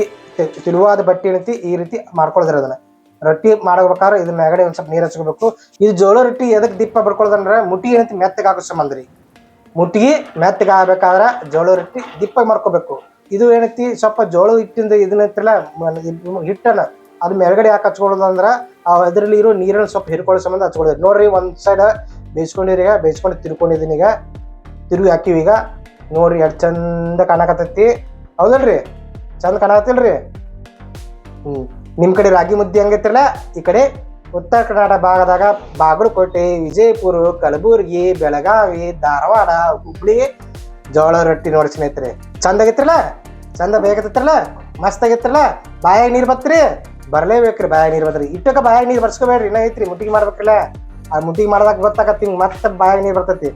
A: ತಿಳುವಾದ ಬಟ್ಟೆ ಏನೈತಿ, ಈ ರೀತಿ ಮಾಡ್ಕೊಳ್ದ್ರಿ ಅದನ್ನ. ರೊಟ್ಟಿ ಮಾಡ್ಬೇಕಾದ್ರೆ ಇದ್ರ ಮೇಗಡೆ ಒಂದ್ ಸ್ವಲ್ಪ ನೀರು ಹಚ್ಕೋಬೇಕು. ಇದು ಜೋಳ ರೊಟ್ಟಿ ಎದಕ್ಕೆ ದಿಪ್ಪ ಬಡ್ಕೊಳ್ಳೋದಂದ್ರೆ ಮುಟ್ಟಿ ಏನಂತ ಮೆತ್ತಗೆ ಆಗೋ ಸಂಬಂಧ ರೀ ಮುಟ್ಟಿಗೆ ಮೆತ್ತಗೆ ಆಗ್ಬೇಕಾದ್ರೆ ಜೋಳ ರೊಟ್ಟಿ ದಿಪ್ಪ ಮಾಡ್ಕೋಬೇಕು. ಇದು ಏನೈತಿ ಸ್ವಲ್ಪ ಜೋಳದ ಹಿಟ್ಟಿಂದ ಇದನ್ನೈತಿಲ್ಲ ಹಿಟ್ಟನ್ನ ಅದು ಮೇಲ್ಗಡೆ ಯಾಕೆ ಹಚ್ಕೊಳ್ಳೋದಂದ್ರೆ ಆ ಅದರಲ್ಲಿ ಇರೋ ನೀರನ್ನು ಸ್ವಲ್ಪ ಹಿಡ್ಕೊಳ್ಳೋ ಸಂಬಂಧ ಹಚ್ಕೊಳ್ಳೋದು. ನೋಡ್ರಿ ಒಂದ್ ಸೈಡ್ ಬೇಯಿಸ್ಕೊಂಡಿರೀಗ ಬೇಯಿಸ್ಕೊಂಡು ತಿರ್ಕೊಂಡಿದ್ದೀನಿ ಈಗ. ತಿರುಗಿ ಹಾಕಿವಿ ಈಗ. ನೋಡ್ರಿ ಎಷ್ಟು ಚಂದ ಕಾಣಕತ್ತೈತಿ. ಹೌದಲ್ರಿ? ಚಂದ ಕಾಣಕತ್ತಿಲ್ರಿ? ಹ್ಮ್. ನಿಮ್ ಕಡೆ ರಾಗಿ ಮುದ್ದೆ ಹಂಗೈತಿರಲ್ಲ ಈ ಕಡೆ ಉತ್ತರ ಕರ್ನಾಟಕ ಭಾಗದಾಗ ಬಾಗಲಕೋಟೆ, ವಿಜಯಪುರ, ಕಲಬುರಗಿ, ಬೆಳಗಾವಿ, ಧಾರವಾಡ, ಹುಬ್ಳಿ ಜೋಳ ರೊಟ್ಟಿ ನೋಡಿ ಸ್ನೇಹಿತರೆ ಚಂದ ಆಗೈತ್ರಲ್ಲ? ಚಂದ ಬೇಕತ್ತಿರಲ್ಲ ಮಸ್ತ್ ಆಗೈತ್ರಲ್ಲ? ಬಾಯಾಗ ನೀರು ಬತ್ರಿ? ಬರಲೇಬೇಕ್ರಿ ಬಾಯಾಗ ನೀರು ಬತ್ರಿ. ಇಟ್ಟಕ ಬಾಯಾಗ ನೀರು ಬರ್ಸ್ಕೋಬೇಡ್ರಿ, ಇನ್ನ ಐತ್ರಿ ಮುಟ್ಟಿಗೆ ಮಾಡ್ಬೇಕಲ್ಲ ಆ ಮುಟ್ಟಿಗೆ ಮಾಡ್ದಾಗ ಗೊತ್ತಾಗತ್ತಿ ಹಿಂಗೆ ಮತ್ತೆ ಬಾಯಾಗ ನೀರು ಬರ್ತೈತಿ.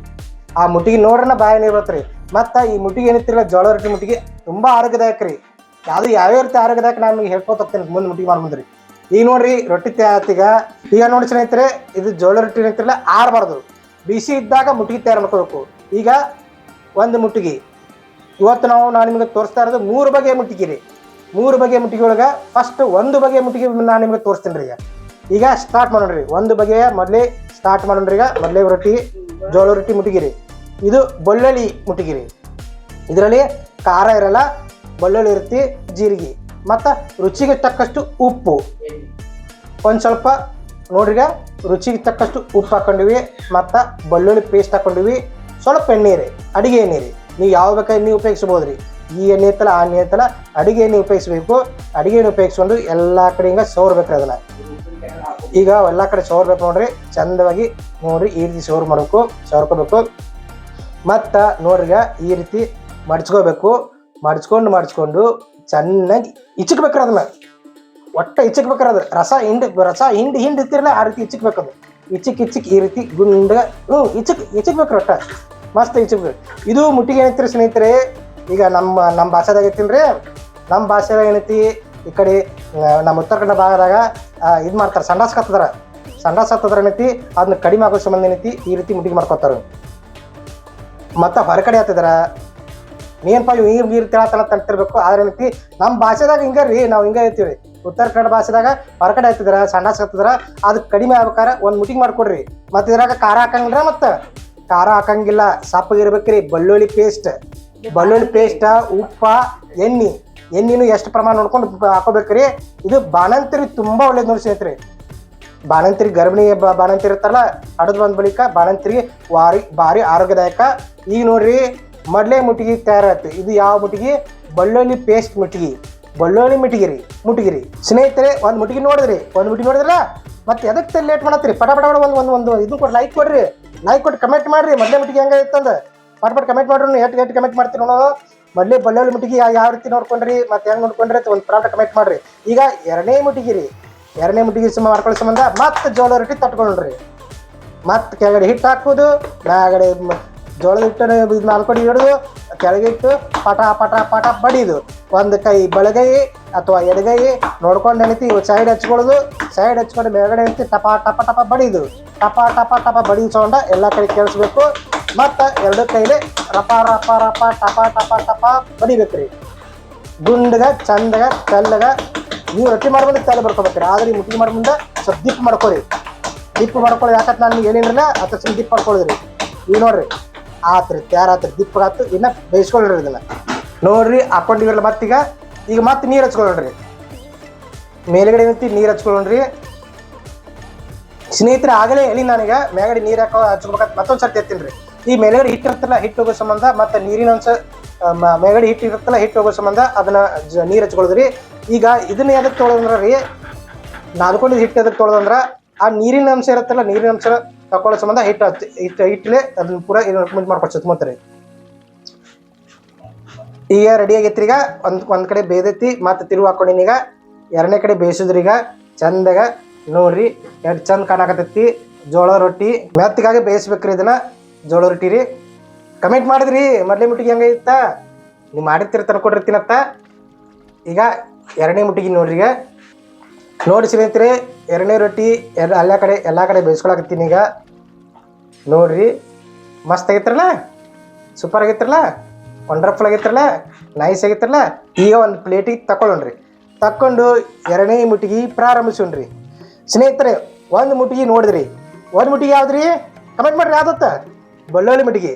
A: ಆ ಮುಟ್ಟಿಗೆ ನೋಡ್ರನ ಬಾಯಾಗ ನೀರು ಬರ್ತರಿ ಮತ್ತ ಈ ಮುಟ್ಟಿಗೆ ಏನೈತಿರಲ್ಲ ಜೋಳ ರೊಟ್ಟಿ ಮುಟ್ಟಿಗೆ ತುಂಬಾ ಆರೋಗ್ಯದಾಯಕ ರೀ ಯಾವ್ದು ಯಾವ್ಯಾವ ರೀತಿ ಆರೋಗ್ಯದಾಗ ನಾನು ನಿಮ್ಗೆ ಹೇಳ್ಕೊತ ಹೋಗ್ತೇನೆ, ಮುಂದೆ ಮುಟ್ಟಿಗೆ ಮಾಡ್ಬಂದ್ರಿ ಈಗ ನೋಡ್ರಿ, ರೊಟ್ಟಿ ತ್ಯಾತಿಗ ಈಗ ನೋಡಿ ಸ್ನೇಹಿತರೆ, ಇದು ಜೋಳ ರೊಟ್ಟಿ ಏನೈತಿರಲ್ಲ ಆರಬಾರ್ದು. ಬಿಸಿ ಇದ್ದಾಗ ಮುಟ್ಟಿಗೆ ತಯಾರು ಮಾಡ್ಕೋಬೇಕು. ಈಗ ಒಂದು ಮುಟ್ಟಿಗೆ ಇವತ್ತು ನಾವು, ನಾನು ನಿಮಗೆ ತೋರಿಸ್ತಾ ಇರೋದು ಮೂರು ಬಗೆಯ ಮುಟ್ಟಿಗೆ ರೀ. ಮೂರು ಬಗೆಯ ಮುಟ್ಟಿಗೆ ಒಳಗೆ ಫಸ್ಟ್ ಒಂದು ಬಗೆಯ ಮುಟ್ಟಿಗೆ ನಾನು ನಿಮಗೆ ತೋರಿಸ್ತೀನಿ ರೀ ಈಗ. ಈಗ ಸ್ಟಾರ್ಟ್ ಮಾಡೋಣ್ರಿ ಒಂದು ಬಗೆಯ ಮೊದಲೇ ಸ್ಟಾರ್ಟ್ ಮಾಡೋಣ್ರಿ ಈಗ. ಮೊದಲೇ ರೊಟ್ಟಿ, ಜೋಳ ರೊಟ್ಟಿ ಮುಟ್ಟಿಗೆ ರೀ. ಇದು ಬೆಳ್ಳುಳ್ಳಿ ಮುಟ್ಟಿಗೆ ರೀ. ಇದರಲ್ಲಿ ಖಾರ ಇರಲ್ಲ ಬೆಳ್ಳುಳ್ಳಿ ಇರ್ತಿ ಜೀರಿಗೆ. ಮತ್ತು ರುಚಿಗೆ ತಕ್ಕಷ್ಟು ಉಪ್ಪು. ಒಂದು ಸ್ವಲ್ಪ ನೋಡ್ರಿಗ, ರುಚಿಗೆ ತಕ್ಕಷ್ಟು ಉಪ್ಪು ಹಾಕೊಂಡಿವಿ, ಮತ್ತು ಬೆಳ್ಳುಳ್ಳಿ ಪೇಸ್ಟ್ ಹಾಕೊಂಡಿವಿ. ಸ್ವಲ್ಪ ಎಣ್ಣೆ ರೀ ಅಡುಗೆ ಎಣ್ಣೆ ರೀ ನೀವು ಯಾವ ಬೇಕಾದ್ರೆ ನೀವು ಉಪಯೋಗಿಸ್ಬೋದು ರೀ ಈ ಎಣ್ಣೆ ಇತ್ತಲ್ಲ ಆ ಎಣ್ಣೆ ಐತಲ್ಲ ಅಡುಗೆ ಎಣ್ಣೆ ಉಪಯೋಗಿಸ್ಬೇಕು. ಅಡುಗೆ ಎಣ್ಣೆ ಉಪಯೋಗಿಸ್ಕೊಂಡು ಎಲ್ಲ ಕಡೆ ಹಿಂಗೆ ಅದನ್ನ. ಈಗ ಎಲ್ಲ ಕಡೆ ಸೋರ್ಬೇಕು ನೋಡ್ರಿ, ಚಂದವಾಗಿ ನೋಡ್ರಿ ಈ ರೀತಿ ಸೋರ್ ಮಾಡಬೇಕು ಸೋರ್ಕೋಬೇಕು ಮತ್ತು ನೋಡ್ರಿಗ ಈ ರೀತಿ ಮಡ್ಚ್ಕೋಬೇಕು. ಮಡ್ಚ್ಕೊಂಡು ಮಾಡಿಸ್ಕೊಂಡು ಚೆನ್ನಾಗಿ ಇಚ್ಚಕ್ಬೇಕ್ರ ಅದನ್ನ. ಒಟ್ಟ ಇಚ್ಚಕ್ಬೇಕ್ರ ಅದು. ರಸ ಹಿಂಡಿ ರಸ ಹಿಂಡಿ ಹಿಂಡಿ ಇತ್ತಿರಲ್ಲ ಆ ರೀತಿ ಇಚ್ಚಕ್ಬೇಕು ಅದು. ಇಚ್ಚಕ್ ಇಚ್ಚಕ್ ಈ ರೀತಿ ಗುಂಡ ಹ್ಞೂ ಇಚ್ಚಕ್ ಇಚ್ಚಕ್ಬೇಕ್ರ ಒಟ್ಟ ಮಸ್ತ್ ಇಚ್ಚಕ್ಬೇಕು ಇದು ಮುಟ್ಟಿಗೆ ಏನೈತ್ರಿ ಸ್ನೇಹಿತರೆ? ಈಗ ನಮ್ಮ ನಮ್ಮ ಭಾಷೆದಾಗ ಐತಿಲ್ರಿ ನಮ್ಮ ಭಾಷೆದಾಗ ಏನೈತಿ ಈ ಕಡೆ ನಮ್ಮ ಉತ್ತರ ಕನ್ನಡ ಭಾಗದಾಗ ಇದು ಮಾಡ್ತಾರೆ, ಸಂಡಾಸ್ ಕತ್ತದಾರ. ಸಂಡಾಸ್ ಹತ್ತದ್ರ ಏನೈತಿ ಅದನ್ನ ಕಡಿಮೆ ಆಗೋ ಸಂಬಂಧ ಏನೈತಿ ಈ ರೀತಿ ಮುಟ್ಟಿಗೆ ಮಾಡ್ಕೊತಾರ ಮತ್ತು ಹೊರಗಡೆ ಹತ್ತಿದಾರ ಏನಪ್ಪ ಇವ್ ಹಿಂಗೆ ನೀರು ತಿಳತನ ತಂತಿರ್ಬೇಕು ಆದ್ರೆ ಏನೈತಿ ನಮ್ಮ ಭಾಷೆದಾಗ ಹಿಂಗೆ ರೀ, ನಾವು ಹಿಂಗ ಹೇಳ್ತೀವಿ. ಉತ್ತರ ಕನ್ನಡ ಭಾಷೆದಾಗ ಹೊರಗಡೆ ಹತ್ತಿದಾರ ಸಣ್ಣ ಸತ್ತದ್ರ ಅದು ಕಡಿಮೆ ಆಗ್ಬೇಕಾರೆ ಒಂದು ಮುಟಿಂಗ್ ಮಾಡ್ಕೊಡ್ರಿ. ಮತ್ತೆ ಇದ್ರಾಗ ಖಾರ ಹಾಕಂಗಿಲ್ಲ ಮತ್ತೆ? ಖಾರ ಹಾಕಂಗಿಲ್ಲ. ಸಪ್ಪಗಿರ್ಬೇಕ್ರಿ ಬೆಳ್ಳುಳ್ಳಿ ಪೇಸ್ಟ್ ಬೆಳ್ಳುಳ್ಳಿ ಪೇಸ್ಟ್ ಉಪ್ಪ, ಎಣ್ಣೆ. ಎಣ್ಣೆನು ಎಷ್ಟು ಪ್ರಮಾಣ ನೋಡ್ಕೊಂಡು ಹಾಕೋಬೇಕ್ರಿ. ಇದು ಬಾಣಂತಿರಿ ತುಂಬಾ ಒಳ್ಳೇದು ನೋಡಿ ಸ್ನೇಹಿತರೆ. ಬಾಣಂತಿರಿ ಗರ್ಭಿಣಿ ಬಾಣಂತಿರಿ ಇರ್ತಾರಲ್ಲ ಹಡದ್ ಬಂದ ಬಳಿಕ ಬಾಣಂತಿರಿ ವಾರಿ, ಭಾರಿ ಆರೋಗ್ಯದಾಯಕ. ಈಗ ನೋಡ್ರಿ ಮೊದಲೇ ಮುಟ್ಟಿಗೆ ತಯಾರಾಯ್ತು ಇದು ಯಾವ ಮುಟ್ಟಿಗೆ ಬಳ್ಳೊಳ್ಳಿ ಪೇಸ್ಟ್ ಮುಟ್ಟಿಗೆ ಬೆಳ್ಳುಳ್ಳಿ ಮುಟ್ಗಿರಿ ರೀ ಮುಟ್ಟಿಗೆ ರೀ. ಸ್ನೇಹಿತರೆ, ಒಂದು ಮುಟ್ಟಿಗೆ ನೋಡಿದ್ರಿ? ಒಂದು ಮುಟ್ಟಿಗೆ ನೋಡಿದ್ರಲ್ಲ? ಮತ್ತೆ ಎದಕ್ಕೆ ಲೇಟ್ ಮಾಡತ್ರಿ ಪಟ ಪಟ ಒಂದು ಒಂದು ಒಂದು ಇದು ಕೊಟ್ಟು ಲೈಕ್ ಕೊಡ್ರಿ. ಲೈಕ್ ಕೊಟ್ಟು ಕಮೆಂಟ್ ಮಾಡ್ರಿ. ಮೊದಲೇ ಮುಟ್ಟಿಗೆ ಹೆಂಗ ಇತ್ತಂದ ಪಟ ಪಟ್ ಕಮೆಂಟ್ ಮಾಡ್ರಿ ಎಷ್ಟು ಎಷ್ಟು ಕಮೆಂಟ್ ಮಾಡ್ತೀರಿ ನೋಡೋ. ಮೊದಲೇ ಬೆಳ್ಳುಳ್ಳಿ ಮುಟ್ಟಿಗೆ ಯಾವ ರೀತಿ ನೋಡ್ಕೊಂಡ್ರಿ ಮತ್ತೆ ಹೆಂಗ್ ನೋಡ್ಕೊಂಡ್ರಿ ಅಂತ ಒಂದು ಪ್ರಾಟ ಕಮೆಂಟ್ ಮಾಡ್ರಿ. ಈಗ ಎರಡನೇ ಮುಟ್ಗಿರಿ ಎರಡನೇ ಮುಟ್ಟಿಗೆ ಸುಮ್ಮ ಮಾಡ್ಕೊಳ್ಳೋ ಸಂಬಂಧ ಮತ್ತೆ ಜೋಳ ರೊಟ್ಟಿ ತಟ್ಕೊಂಡ್ರಿ. ಮತ್ತೆ ಕೆಳಗಡೆ ಹಿಟ್ಟು ಹಾಕೋದು ಮ್ಯಾಗಡೆ ಜೋಳದ ಹಿಟ್ಟನ್ನು ಇದು ನಾಲ್ಕೊಡಿ ಹಿಡಿದು, ಕೆಳಗಿಟ್ಟು ಪಟ ಪಟ ಪಟ ಬಡಿದು, ಒಂದು ಕೈ ಬಳಗೈ ಅಥವಾ ಎಡಗೈ ನೋಡ್ಕೊಂಡು ಎಣಿತಿ ಸೈಡ್ ಹಚ್ಕೊಳ್ಳೋದು. ಸೈಡ್ ಹಚ್ಕೊಂಡು ಮೇಲ್ಗಡೆ ಎಣಿತಿ ಟಪ ಟಪ ಟಪ ಬಡಿದು, ಟಪ ಟಪ ಟಪ ಬಡಿ ಸೌಂಡ ಎಲ್ಲ ಕಡೆ ಕೇಳಿಸ್ಬೇಕು. ಮತ್ತು ಎರಡು ಕೈಲಿ ರಪ ರಪ ರಪ, ಟಪ ಟಪ ಟಪ ಬಡಿಬೇಕ್ರಿ ಗುಂಡಗ, ಚಂದಗ ತೆಲ್ಲಗ ನೀವು ರೊಟ್ಟಿ ಮಾಡ್ಬಂದ್ರೆ ತಲೆ ಬರ್ಕೋಬೇಕ್ರಿ. ಆದ್ರೆ ಈ ಮುಟ್ಟಿ ಮಾಡ್ಬಂದ ಸ್ವಲ್ಪ ದಿಪ್ ಮಾಡ್ಕೊರಿ. ದಿಪ್ ಮಾಡ್ಕೊಳ್ಳಿ ಯಾಕಂತ ನಾನು ಏನಿಲ್ಲ ಅತ್ತ ಸ್ವಲ್ಪ ದಿಪ್ ಮಾಡ್ಕೊಳ್ಳೋದ್ರಿ ಈಗ ನೋಡ್ರಿ. ಆತ್ರಿ, ತ್ಯಾರ ಆತ್ರಿ ಆತು ಇನ್ನ ಬೇಯಿಸ್ಕೊಳ್ರಿ ಇದನ್ನ ನೋಡ್ರಿ ಹಾಕೊಂಡಿವ್ರಲ್ಲ ಮತ್ತೀಗ, ಈಗ ಮತ್ತೆ ನೀರು ಹಚ್ಕೊಳ್ಳ್ರಿ ಮೇಲ್ಗಡೆ ನಿಂತು ನೀರು ಹಚ್ಕೊಳ್ಳ್ರಿ ಸ್ನೇಹಿತರೆ, ಆಗಲೇ ಹೇಳಿ ನನಗೆ, ಮೇಲ್ಗಡೆ ನೀರು ಹಾಕೋ, ಹಚ್ಕೋಬೇಕಂತ ಮತ್ತೊಂದು ಸರ್ತಿ ಎತ್ತೀನಿ ಈ ಮೇಲ್ಗಡೆ ಹಿಟ್ಟು ಇರ್ತಲ್ಲ ಹಿಟ್ಟು ಹೋಗೋ ಸಂಬಂಧ, ಮತ್ತು ನೀರಿನ ಅಂಶ ಮೇಲ್ಗಡೆ ಹಿಟ್ಟು ಇರುತ್ತಲ್ಲ ಹಿಟ್ಟು ಹೋಗೋ ಸಂಬಂಧ, ಅದನ್ನ ನೀರು ಹಚ್ಕೊಳ್ಳೋದ್ರಿ. ಈಗ ಇದನ್ನ ಎದಕ್ಕೆ ತೊಗೊಳಂದ್ರ ರೀ ನಾದ್ಕೊಂಡಿದ್ದು ಹಿಟ್ಟು ಎದಕ್ಕೆ ತೊಗೊಳದಂದ್ರ ಆ ನೀರಿನ ಅಂಶ ಇರುತ್ತಲ್ಲ, ನೀರಿನ ಅಂಶ ತಕೊಳ್ಳೋ ಸಂಬಂಧ ಹಿಟ್ಟು ಹಚ್ಚಿ ಹಿಟ್ಟು ಹಿಟ್ಟಲೆ ಅದನ್ನ ಪೂರ ಮುಂದೆ ಮಾಡ್ಕೊಚ್ಚು ತುಂಬತ್ತಾರೆ ಈಗ ರೆಡಿ ಆಗೈತ್ರಿ ಈಗ. ಒಂದ್ ಒಂದ್ ಕಡೆ ಬೇದೈತಿ, ಮತ್ತೆ ತಿರುವು ಹಾಕೊಂಡಿನಿ ಈಗ. ಎರಡನೇ ಕಡೆ ಬೇಯಿಸಿದ್ರಿ ಈಗ. ಚಂದಾಗ, ನೋಡ್ರಿ, ಎರಡು ಚಂದ ಕಾಣಕತ್ತೈತಿ. ಜೋಳ ರೊಟ್ಟಿ, ಮೆತ್ತಗಾಗಿ ಬೇಯಿಸ್ಬೇಕ್ರಿ ಇದನ್ನ. ಜೋಳ ರೊಟ್ಟಿ ರೀ. ಕಮೆಂಟ್ ಮಾಡಿದ್ರಿ, ಮೊದಲೇ ಮುಟ್ಟಿಗೆ ಹೆಂಗೈತ ನೀವು ಮಾಡಿರ್ತೀರ ತಂದ್ಕೊಟ್ಟಿರ್ತೀನತ್ತ ಈಗ ಎರಡನೇ ಮುಟ್ಟಿಗೆ ನೋಡ್ರಿ ಈಗ. ನೋಡಿ ಸ್ನೇಹಿತರೆ, ಎರಡನೇ ರೊಟ್ಟಿ, ಎರಡು ಎಲ್ಲ ಕಡೆ ಎಲ್ಲ ಕಡೆ ಬೇಯಿಸ್ಕೊಳಕತ್ತೀನಿ ಈಗ. ನೋಡ್ರಿ, ಮಸ್ತ್ ಆಗಿತ್ರಲ್ಲ? ಸೂಪರ್ ಆಗೈತ್ರಲ್ಲ? ವಂಡರ್ಫುಲ್ ಆಗಿತ್ರಲ್ಲ? ನೈಸ್ ಆಗಿತ್ರಲ್ಲ? ಈಗ ಒಂದು ಪ್ಲೇಟಿಗೆ ತಕೊಳ್ಳೋಣ್ರಿ. ತಕ್ಕೊಂಡು ಎರಡನೇ ಮುಟ್ಟಿಗೆ ಪ್ರಾರಂಭಿಸೋಣ್ರಿ. ಸ್ನೇಹಿತರೆ, ಒಂದು ಮುಟ್ಟಿಗೆ ನೋಡಿದ್ರಿ. ಒಂದು ಮುಟ್ಟಿಗೆ ಯಾವ್ದ್ರಿ? ಕಮೆಂಟ್ ಮಾಡ್ರಿ ಯಾವ್ದತ್ತ ಬಳ್ಳೊಳ್ಳಿ ಮುಟ್ಟಿಗೆ.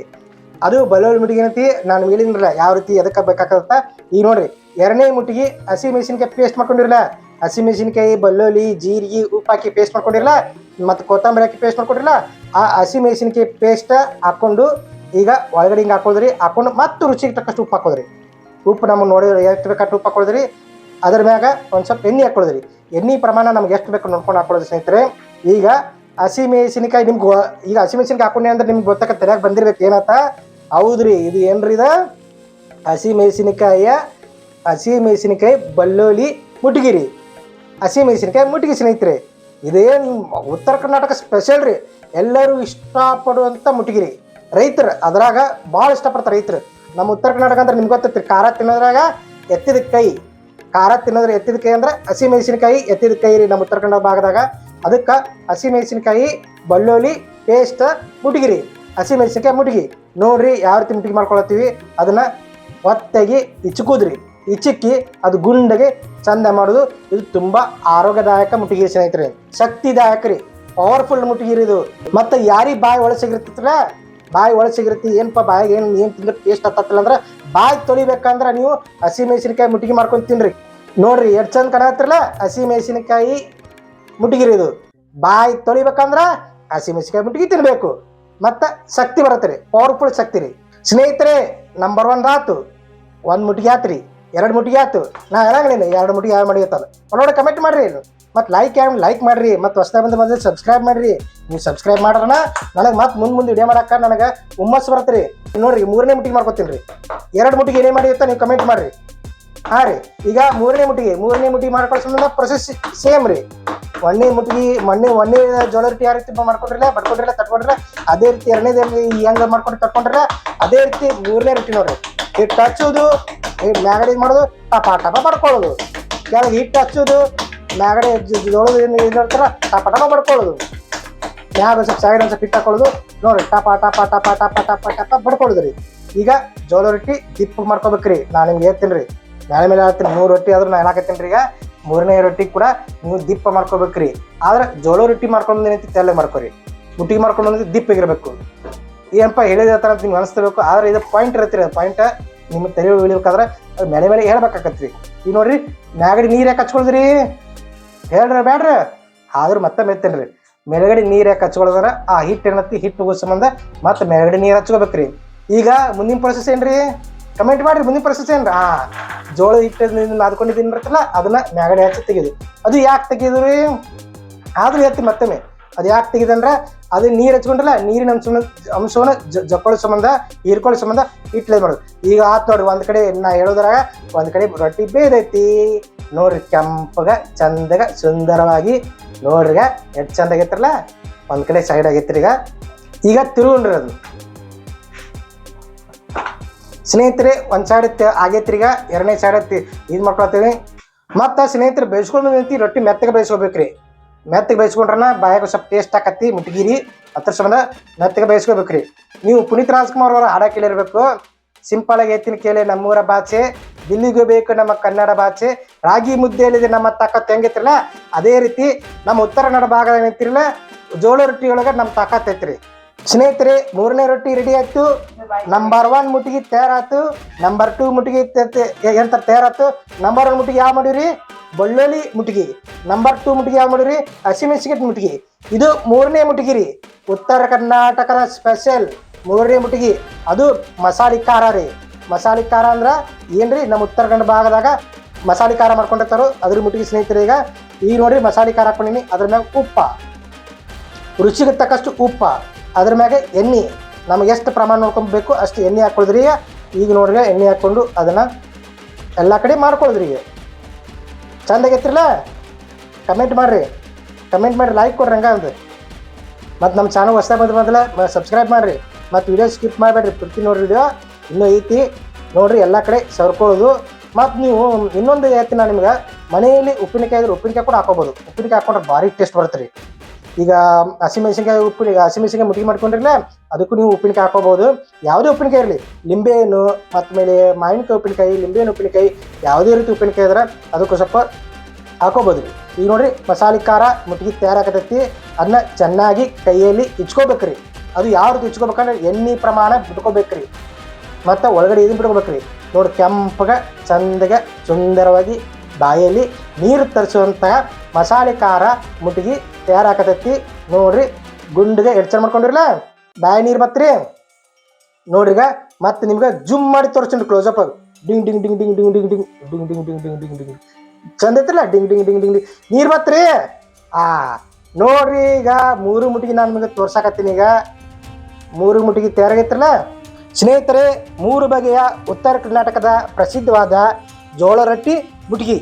A: ಅದು ಬಳ್ಳೊಳ್ಳಿ ಮುಟ್ಟಿಗೆ ಏನತಿ? ನಾನು ಹೇಳಿದ್ರಲ್ಲ ಯಾವ ರೀತಿ ಎದಕ್ಕೆ ಬೇಕಾಗತ್ತ? ಈಗ ನೋಡ್ರಿ, ಎರಡನೇ ಮುಟ್ಟಿಗೆ ಹಸಿ ಮೆಣಸಿನ್ಕಾಯಿ ಪೇಸ್ಟ್ ಮಾಡ್ಕೊಂಡಿರಲ್ಲ ಹಸಿ ಮೆಣಸಿನಕಾಯಿ, ಬೆಳ್ಳುಳ್ಳಿ, ಜೀರಿಗೆ ಉಪ್ಪು ಹಾಕಿ ಪೇಸ್ಟ್ ಮಾಡ್ಕೊಂಡಿರಲ್ಲ, ಮತ್ತು ಕೊತ್ತಂಬರಿ ಹಾಕಿ ಪೇಸ್ಟ್ ಮಾಡ್ಕೊಂಡಿರಲ್ಲ, ಆ ಹಸಿ ಮೆಣಸಿನಕಾಯಿ ಪೇಸ್ಟ್ ಹಾಕ್ಕೊಂಡು ಈಗ ಒಳಗಡೆ ಹಿಂಗೆ ಹಾಕೋದ್ರಿ ಹಾಕೊಂಡು ಮತ್ತು ರುಚಿಗೆ ತಕ್ಕಷ್ಟು ಉಪ್ಪು ಹಾಕೋದ್ರಿ. ಉಪ್ಪು ನಮಗೆ ನೋಡಿದ್ರೆ ಎಷ್ಟು ಬೇಕಾಷ್ಟು ಉಪ್ಪು ಹಾಕೊಳ್ಳೋದ್ರಿ ಅದ್ರ ಮ್ಯಾಗ ಒಂದು ಸ್ವಲ್ಪ ಎಣ್ಣೆ ಹಾಕೊಳ್ಳೋದ್ರಿ ಎಣ್ಣೆ ಪ್ರಮಾಣ ನಮ್ಗೆ ಎಷ್ಟು ಬೇಕು ನೋಡ್ಕೊಂಡು ಹಾಕೊಳ್ಳೋದು ಸ್ನೇಹಿತರೆ. ಈಗ ಹಸಿ ಮೆಣಸಿನಕಾಯಿ ನಿಮ್ಗೆ ಈಗ ಹಸಿ ಮೆಣಸಿನಕಾಯಿ ಹಾಕೊಂಡೆ ಅಂದ್ರೆ ನಿಮ್ಗೆ ಗೊತ್ತಾಗ ತಲೆಯಾಗ ಬಂದಿರ್ಬೇಕು ಏನತ್ತ ಹೌದ್ರಿ, ಇದು ಏನ್ರಿ ಇದು? ಹಸಿ ಮೆಣಸಿನಕಾಯಿಯ, ಹಸಿ ಮೆಣಸಿನಕಾಯಿ ಹಸಿ ಮೆಣಸಿನಕಾಯಿ ಮುಟ್ಟಿಗೆ ಸ್ನೇಹಿತರೆ, ಇದೇನು ಉತ್ತರ ಕರ್ನಾಟಕ ಸ್ಪೆಷಲ್ ರೀ? ಎಲ್ಲರೂ ಇಷ್ಟಪಡುವಂಥ ಮುಟ್ಟಿಗಿರಿ ರೈತರು ಅದ್ರಾಗ ಭಾಳ ಇಷ್ಟಪಡ್ತಾರೆ ರೈತರು. ನಮ್ಮ ಉತ್ತರ ಕರ್ನಾಟಕ ಅಂದ್ರೆ ನಿಮ್ಗೆ ಗೊತ್ತೈತಿ ಖಾರ ತಿನ್ನೋದ್ರಾಗ ಎತ್ತಿದ ಕೈ, ಖಾರ ತಿನ್ನೋದ್ರ ಎತ್ತಿದ ಕೈ ಅಂದ್ರೆ ಹಸಿ ಮೆಣಸಿನಕಾಯಿ ಎತ್ತಿದ ಕೈ ರೀ ನಮ್ಮ ಉತ್ತರ ಕನ್ನಡ ಭಾಗದಾಗ. ಅದಕ್ಕೆ ಹಸಿ ಮೆಣಸಿನಕಾಯಿ ಬೆಳ್ಳುಳ್ಳಿ ಪೇಸ್ಟ್ ಮುಟ್ಟಿಗಿರಿ ಹಸಿ ಮೆಣಸಿನಕಾಯಿ ಮುಟ್ಟಿಗಿ ನೋಡ್ರಿ ಯಾವ ರೀತಿ ಮುಟ್ಟಿಗೆ ಮಾಡ್ಕೊಳತ್ತೀವಿ, ಅದನ್ನ ಒತ್ತಾಗಿ ಇಚ್ಚುಕುದ್ರಿ ಇಚ್ಚಕ್ಕಿ ಅದು ಗುಂಡಗೆ ಚಂದ ಮಾಡೋದು. ಇದು ತುಂಬಾ ಆರೋಗ್ಯದಾಯಕ ಮುಟ್ಟಿಗಿರಿ ಸ್ನೇಹಿತರೆ. ಶಕ್ತಿದಾಯಕ ರೀ. ಪವರ್ಫುಲ್ ಮುಟ್ಟಿಗಿರಿ ಇದು ಮತ್ತೆ ಯಾರಿಗೆ ಬಾಯಿ ಒಳಗೆ ಬಾಯಿ ಒಳಗೆ ಸಿಗಿರ್ತಿ. ಏನಪ್ಪ ಬಾಯಿಗೆ ಏನು ಏನು ತಿಂದ್ರೆ ಟೇಸ್ಟ್ ಹತ್ತತ್ತಿಲ್ಲ ಅಂದ್ರೆ ಬಾಯಿ ತೊಳಿಬೇಕಂದ್ರೆ ನೀವು ಹಸಿ ಮೆಣಸಿನಕಾಯಿ ಮುಟ್ಟಿಗೆ ಮಾಡ್ಕೊಂಡು ತಿನ್ರಿ. ನೋಡ್ರಿ, ಎಷ್ಟು ಚಂದ ಕಾಣತ್ತಿರಲ್ಲ ಹಸಿ ಮೆಣಸಿನಕಾಯಿ ಮುಟ್ಟಿಗಿರಿ ಇದು ಬಾಯಿ ತೊಳಿಬೇಕಂದ್ರೆ ಹಸಿ ಮೆಣಸಿನಕಾಯಿ ಮುಟ್ಟಿಗೆ ತಿನ್ಬೇಕು. ಮತ್ತ ಶಕ್ತಿ ಬರುತ್ತೆ ರೀ. ಪವರ್ಫುಲ್ ಶಕ್ತಿ ರೀ. ಸ್ನೇಹಿತರೆ ನಂಬರ್ ಒನ್ ಆತು ಒಂದು ಮುಟ್ಟಿಗೆ ಆತ್ರಿ. ಎರಡು ಮುಟ್ಟಿಗೆ ಆಯ್ತು. ನಾ ಹೇಳಂಗಿಲ್ಲ ಎರಡು ಮುಟ್ಟಿಗೆ ಯಾರು ಮಾಡಿತ್ತಲ್ಲ ನೋಡಿ ಕಮೆಂಟ್ ಮಾಡ್ರಿ ಮತ್ತು ಲೈಕ್ ಯಾರು ಲೈಕ್ ಮಾಡ್ರಿ. ಮತ್ತು ಹೊಸದಾಗಿ ಬಂದು ಬಂದ್ರೆ ಸಬ್ಸ್ಕ್ರೈಬ್ ಮಾಡ್ರಿ. ನೀವು ಸಬ್ಸ್ಕ್ರೈಬ್ ಮಾಡ್ರಣ ನನಗೆ ಮತ್ತೆ ಮುಂದೆ ಮುಂದೆ ವಿಡಿಯೋ ಮಾಡಕ್ಕ ನನಗೆ ಹುಮ್ಮಸ್ಸು ಬರ್ತೀರಿ. ನೋಡ್ರಿ ಮೂರನೇ ಮುಟ್ಟಿಗೆ ಮಾಡ್ಕೊತೀನಿ ರೀ. ಎರಡು ಮುಟ್ಟಿಗೆ ಏನೇ ಮಾಡಿ ಅಂತ ನೀವು ಕಮೆಂಟ್ ಮಾಡ್ರಿ. ಹಾಂ ರೀ. ಈಗ ಮೂರನೇ ಮುಟ್ಟಿಗೆ ಮೂರನೇ ಮುಟ್ಟಿಗೆ ಮಾಡ್ಕೊಳ್ಳೋ ಸಂಬಂಧ ಪ್ರೊಸೆಸ್ ಸೇಮ್ ರೀ. ಒಣ್ಣೆ ಮುಟ್ಟಿಗೆ ಮಣ್ಣೆ ಒಣ್ಣೆ ಜೋಳ ರೊಟ್ಟಿ ಯಾವ ರೀತಿ ಮಾಡ್ಕೊಂಡ್ರಿಲ್ಲ ಬಡ್ಕೊಂಡ್ರಲ್ಲ ತಟ್ಕೊಂಡ್ರಿಲ್ಲ, ಅದೇ ರೀತಿ ಎರಡನೇದಲ್ಲಿ ಹೆಂಗ್ ಮಾಡ್ಕೊಂಡು ತಟ್ಕೊಂಡ್ರಿಲ್ಲ, ಅದೇ ರೀತಿ ಮೂರನೇ ರೊಟ್ಟಿ ನೋಡ್ರಿ. ಹಿಟ್ಟು ಹಚ್ಚೋದು ಮ್ಯಾಗಡೆ ಮಾಡೋದು, ಟಪ ಟಪ ಬಡ್ಕೊಳ್ಳೋದು ಕೆಳಗೆ ಹಿಟ್ಟು ಹಚ್ಚೋದು ಮ್ಯಾಗಡೆ ಜೋಳದ ಏನು ಇರ್ತಾರ ಟಪ ಟಪ ಬಡ್ಕೊಳ್ಳೋದು ಮ್ಯಾಗ ಸ್ವಲ್ಪ ಸೈಡ್ ಒಂದು ಸ್ವಲ್ಪ ಹಿಟ್ಟು ಹಾಕೊಳ್ಳೋದು, ನೋಡ್ರಿ, ಟಪ ಟಪ ಟಪ ಟಪ ಟಪ ಟಪ ಬಡ್ಕೊಳ್ಳೋದು ರೀ. ಈಗ ಜೋಳ ರೊಟ್ಟಿ, ದಿಪ್ಪ ಮಾಡ್ಕೋಬೇಕ್ರಿ. ನಾನು ನಿಮ್ಗೆ ಹೇಳ್ತೀನಿ ರೀ. ಮೇಲೆ ಮೇಲೆ ಹೇಳ್ತೀನಿ ಮೂರು ರೊಟ್ಟಿ ಆದ್ರೂ ನಾನು ಏನಾಕತ್ತೀನಿ ರೀ ಈಗ? ಮೂರನೇ ರೊಟ್ಟಿ ಕೂಡ ನೀವು ದಿಪ್ಪ ಮಾಡ್ಕೋಬೇಕ್ರಿ. ಆದ್ರೆ ಜೋಳ ರೊಟ್ಟಿ ಮಾಡ್ಕೊಂಡು ಏನೈತಿ? ತಲೆ ಮಾಡ್ಕೊರಿ. ಮುಟ್ಟಿಗೆ ಮಾಡ್ಕೊಂಡು ಬಂದ್ರೆ ದಿಪ್ಪ ಇರಬೇಕು ಏನಪ್ಪ ಹೇಳಿದ ಥರ ಅಂತ ನಿಮ್ಗೆ ಅನಿಸ್ತಿರ್ಬೇಕು. ಆದ್ರೆ ಇದು ಪಾಯಿಂಟ್ ಇರುತ್ತೆ ಅದು ಪಾಯಿಂಟ್ ನಿಮ್ಮ ತಲೆ ಇಳಿಬೇಕಾದ್ರೆ ಅದು ಮೇಲೆ ಮೇಲೆ ಹೇಳ್ಬೇಕಾಕತ್ರಿ. ಈಗ ನೋಡ್ರಿ, ಮ್ಯಾಗಡಿ ನೀರು ಯಾಕೆ ಹಚ್ಕೊಳ್ದ್ರಿ? ಹೇಳ್ರಿ, ಬ್ಯಾಡ್ರಿ. ಆದ್ರೂ ಮತ್ತೆ ಮೆತ್ತೇನ್ರಿ ಮೇಲ್ಗಡೆ ನೀರು ಯಾಕೆ ಹಚ್ಕೊಳ್ದ್ರೆ ಆ ಹಿಟ್ಟು ಏನತ್ತಿ ಹಿಟ್ಟು ಹೋಗೋ ಸಂಬಂಧ ಮತ್ತೆ ಮೇಲ್ಗಡೆ ನೀರು ಹಚ್ಕೋಬೇಕ್ರಿ. ಈಗ ಮುಂದಿನ ಪ್ರೊಸೆಸ್ ಏನ್ರಿ? ಕಮೆಂಟ್ ಮಾಡ್ರಿ, ಮುಂದಿನ ಪ್ರೊಸೆಸ್ ಏನ್ರಿ? ಆ ಜೋಳ ಹಿಟ್ಟು ನಾದ್ಕೊಂಡಿದ್ದೀನಿ ಬರ್ತಲ್ಲ ಅದನ್ನ ಮ್ಯಾಗಡೆ ಹಚ್ಚಿ ತೆಗೆದು. ಅದು ಯಾಕೆ ತೆಗೆದ್ರಿ? ಆದ್ರೂ ಎತ್ತಿ ಮತ್ತೊಮ್ಮೆ. ಅದು ಯಾಕೆ ತೆಗೆದಂದ್ರೆ ಅದು ನೀರು ಹಚ್ಕೊಂಡ್ರಲ್ಲ, ನೀರಿನ ಅಂಶವನ್ನ ಅಂಶವನ್ನು ಜ- ಜಪ್ಪಳ ಸಂಬಂಧ ಹೀರ್ಕೊಳ್ಳೋ ಸಂಬಂಧ ಇಟ್ಲೇ ಮಾಡೋದು. ಈಗ ಆತ್ ನೋಡಿ ಒಂದ್ ಕಡೆ ನಾ ಹೇಳೋದ್ರಾಗ ಒಂದ್ ಕಡೆ ರೊಟ್ಟಿ ಬೇದೈತಿ. ನೋಡ್ರಿ, ಕೆಂಪಗ, ಚಂದಗ, ಸುಂದರವಾಗಿ. ನೋಡ್ರಿಗ, ಎಷ್ಟು ಚಂದ ಆಗೈತ್ರಲ್ಲ ಒಂದ್ ಕಡೆ ಸೈಡ್ ಆಗೈತ್ರಿ ಈಗ. ಈಗ ತಿರುಗೊಂಡ್ರಿ ಅದು. ಸ್ನೇಹಿತರೆ, ಒಂದು ಸೈಡ್ ಈಗ ಎರಡನೇ ಸೈಡ್ ಇದು ಮಾಡ್ಕೊಳ್ತೀವಿ ಮತ್ತು ಸ್ನೇಹಿತರೆ, ಬೇಯಿಸ್ಕೊಂಡು ನಿಂತಿ ರೊಟ್ಟಿ ಮೆತ್ತಗೆ ಬೇಯಿಸ್ಕೋಬೇಕ್ರಿ. ಮೆತ್ತಗೆ ಬೇಯಿಸ್ಕೊಂಡ್ರನ ಬಾಯಾಗ ಸ್ವಲ್ಪ ಟೇಸ್ಟ್ ಹಾಕತ್ತಿ ಮುಟ್ಗಿರಿ, ಅದ್ರ ಸಂಬಂಧ ಮೆತ್ತಗೆ ಬೇಯಿಸ್ಕೋಬೇಕ್ರಿ. ನೀವು ಪುನೀತ್ ರಾಜ್ಕುಮಾರ್ ಅವರ ಹಾಡ ಕೇಳಿರ್ಬೇಕು. ಸಿಂಪಲ್ ಆಗಿ ಎತ್ತಿನ ಕೇಳಿ, ನಮ್ಮೂರ ಭಾಷೆ, ದಿಲ್ಲಿಗೂ ಬೇಕು ನಮ್ಮ ಕನ್ನಡ ಭಾಷೆ, ರಾಗಿ ಮುದ್ದೆಯಲ್ಲಿದೆ ನಮ್ಮ ತಾಕತ್ತು ಹೆಂಗೈತಿರಲ್ಲ ಅದೇ ರೀತಿ ನಮ್ಮ ಉತ್ತರ ಕನ್ನಡ ಭಾಗದಾಗ ನಿಂತಿರಲ್ಲ ಜೋಳ ರೊಟ್ಟಿ ಒಳಗೆ ನಮ್ಮ ತಾಕತ್ ಐತ್ರಿ. ಸ್ನೇಹಿತರೆ, ಮೂರನೇ ರೊಟ್ಟಿ ರೆಡಿ ಆಯ್ತು. ನಂಬರ್ ಒನ್ ಮುಟ್ಟಿಗೆ ತಯಾರಾತು. ನಂಬರ್ ಟೂ ಮುಟ್ಟಿಗೆ ಎಂತ ತಯಾರಾತು. ನಂಬರ್ ಒನ್ ಮುಟ್ಟಿಗೆ ಯಾವ ಮಾಡಿರಿ? ಬೆಳ್ಳುಳ್ಳಿ ಮುಟ್ಟಿಗೆ ನಂಬರ್ ಟೂ ಮುಟ್ಟಿಗೆ ಯಾವ ಮಾಡಿರಿ? ಹಸಿಮೆಣಸಿಗೆ ಮುಟ್ಟಿಗೆ ಇದು ಮೂರನೇ ಮುಟ್ಟಿಗೆ ರೀ ಉತ್ತರ ಕರ್ನಾಟಕದ ಸ್ಪೆಷಲ್ ಮೂರನೇ ಮುಟ್ಟಿಗೆ ಅದು ಮಸಾಲೆ ಖಾರ ರೀ. ಮಸಾಲೆ ಖಾರ ಅಂದ್ರೆ ಏನ್ರಿ? ನಮ್ಮ ಉತ್ತರ ಕನ್ನಡ ಭಾಗದಾಗ ಮಸಾಲೆ ಖಾರ ಮಾಡ್ಕೊಂಡಿರ್ತಾರೋ ಅದ್ರ ಮುಟ್ಟಿಗೆ ಸ್ನೇಹಿತರೆ ಈಗ. ಈಗ ನೋಡ್ರಿ ಮಸಾಲೆ ಖಾರ ಹಾಕೊಂಡಿನಿ. ಅದ್ರ ಮ್ಯಾಗ ಉಪ್ಪ. ರುಚಿಗೆ ತಕ್ಕಷ್ಟು ಉಪ್ಪ. ಅದ್ರ ಮ್ಯಾಗೆ ಎಣ್ಣೆ, ನಮಗೆ ಎಷ್ಟು ಪ್ರಮಾಣ ನೋಡ್ಕೊಬೇಕು ಅಷ್ಟು ಎಣ್ಣೆ ಹಾಕೊಳ್ದ್ರಿ. ಈಗ ನೋಡ್ರಿ, ಎಣ್ಣೆ ಹಾಕ್ಕೊಂಡು ಅದನ್ನ ಎಲ್ಲ ಕಡೆ ಮಾಡ್ಕೊಳ್ದ್ರಿ ಈಗ. ಚಂದ ಆಗೈತ್ರಲ್ಲ? ಕಮೆಂಟ್ ಮಾಡ್ರಿ. ಕಮೆಂಟ್ ಮಾಡಿರಿ ಲೈಕ್ ಕೊಡ್ರಿ ಹಂಗೆ ಅಂದ್ರೆ ಮತ್ತು ನಮ್ಮ ಚಾನಲ್ ಹೊಸ ಬಂದ್ರೆ ಮೊದಲ ಸಬ್ಸ್ಕ್ರೈಬ್ ಮಾಡ್ರಿ. ಮತ್ತು ವಿಡಿಯೋ ಸ್ಕಿಪ್ ಮಾಡಬೇಡ್ರಿ ಪ್ರತಿ ನೋಡ್ರಿ ವಿಡಿಯೋ ಇನ್ನೂ ಐತಿ. ನೋಡ್ರಿ, ಎಲ್ಲ ಕಡೆ ಸರ್ಕೊಳ್ಳೋದು. ಮತ್ತು ನೀವು ಇನ್ನೊಂದು ಹೇಳ್ತೀನಿ ನಾನು ನಿಮ್ಗೆ. ಮನೆಯಲ್ಲಿ ಉಪ್ಪಿನಕಾಯಿ ಇದ್ರೆ ಉಪ್ಪಿನಕಾಯಿ ಕೂಡ ಹಾಕೋಬೋದು. ಉಪ್ಪಿನಕಾಯಿ ಹಾಕೊಂಡ್ರೆ ಭಾರಿ ಟೇಸ್ಟ್ ಬರುತ್ತೆ ಈಗ ಹಸಿಮೆಣಸಿನ್ಕಾಯಿ ಉಪ್ಪು ಈಗ ಹಸಿಮೆಣಸಿನ್ಕಾಯಿ ಮುಟ್ಟಿಗೆ ಮಾಡ್ಕೊಂಡ್ರಿಲ್ಲ ಅದಕ್ಕೂ ನೀವು ಉಪ್ಪಿನಕಾಯಿ ಹಾಕೋಬಹುದು ಯಾವುದೇ ಉಪ್ಪಿನಕಾಯಿ ಇರಲಿ, ಲಿಂಬೆಹಣ್ಣು ಮತ್ತು ಮೇಲೆ ಮಾವಿನಕಾಯಿ ಉಪ್ಪಿನಕಾಯಿ, ಲಿಂಬೆಹಣ್ಣು ಉಪ್ಪಿನಕಾಯಿ ಯಾವುದೇ ರೀತಿ ಉಪ್ಪಿನಕಾಯಿ ಇದ್ರೆ ಅದಕ್ಕೂ ಸ್ವಲ್ಪ ಹಾಕೋಬೋದು ಈಗ ನೋಡ್ರಿ, ಮಸಾಲೆ ಖಾರ ಮುಟ್ಟಿಗೆ ತಯಾರಾಗತೈತಿ. ಅದನ್ನ ಚೆನ್ನಾಗಿ ಕೈಯಲ್ಲಿ ಇಚ್ಕೋಬೇಕ್ರಿ. ಅದು ಯಾವ ರೀತಿ ಇಚ್ಕೋಬೇಕಂದ್ರೆ ಎಣ್ಣೆ ಪ್ರಮಾಣ ಬಿಟ್ಕೋಬೇಕ್ರಿ. ಮತ್ತು ಒಳಗಡೆ ಇದನ್ನ ಬಿಟ್ಕೋಬೇಕ್ರಿ. ನೋಡಿ ಕೆಂಪಗೆ, ಚಂದಗೆ, ಸುಂದರವಾಗಿ ಬಾಯಲ್ಲಿ ನೀರು ತರಿಸುವಂತಹ ಮಸಾಲೆ ಖಾರ ಮುಟ್ಟಿಗೆ ತಯಾರಾಕತೈತಿ ನೋಡ್ರಿ ಗುಂಡಿಗೆ ಎಡ್ಚರ್ ಮಾಡ್ಕೊಂಡಿರಲ್ಲ ಬಾಯಿ ನೀರು ಬತ್ರಿ ನೋಡ್ರಿಗ ಮತ್ತೆ ನಿಮ್ಗೆ ಜುಮ್ ಮಾಡಿ ತೋರಿಸ್ತೀನಿ ಕ್ಲೋಸಪ್ ಡಿಂಗ್ ಡಿಂಗ್ ಡಿಂಗ್ ಡಿಂಗ್ ಡಿಂಗ್ ಡಿಂಗ್ ಡಿಂಗ್ ಡಿಂಗ್ ಡಿಂಗ್ ಡಿಂಗ್ ಡಿಂಗ್ ಡಿಂಗ್ ಡಿಂಗ್ ಚಂದ ಐತಿಲ್ಲ ಡಿಂಗ್ ಡಿಂಗ್ ಡಿಂಗ್ ಡಿಂಗ್ ಡಿಂಗ್ ನೀರು ಬತ್ರಿ ಆ ನೋಡ್ರಿ ಈಗ ಮೂರು ಮುಟ್ಟಿಗೆ ನಾನು ನಿಮಗೆ ತೋರ್ಸಾಕತ್ತೀನಿ ಈಗ ಮೂರು ಮುಟ್ಟಿಗೆ ತಯಾರಾಗೈತ್ರಲ್ಲ ಸ್ನೇಹಿತರೆ ಮೂರು ಬಗೆಯ ಉತ್ತರ ಕರ್ನಾಟಕದ ಪ್ರಸಿದ್ಧವಾದ ಜೋಳ ರೊಟ್ಟಿ ಮುಟ್ಗಿ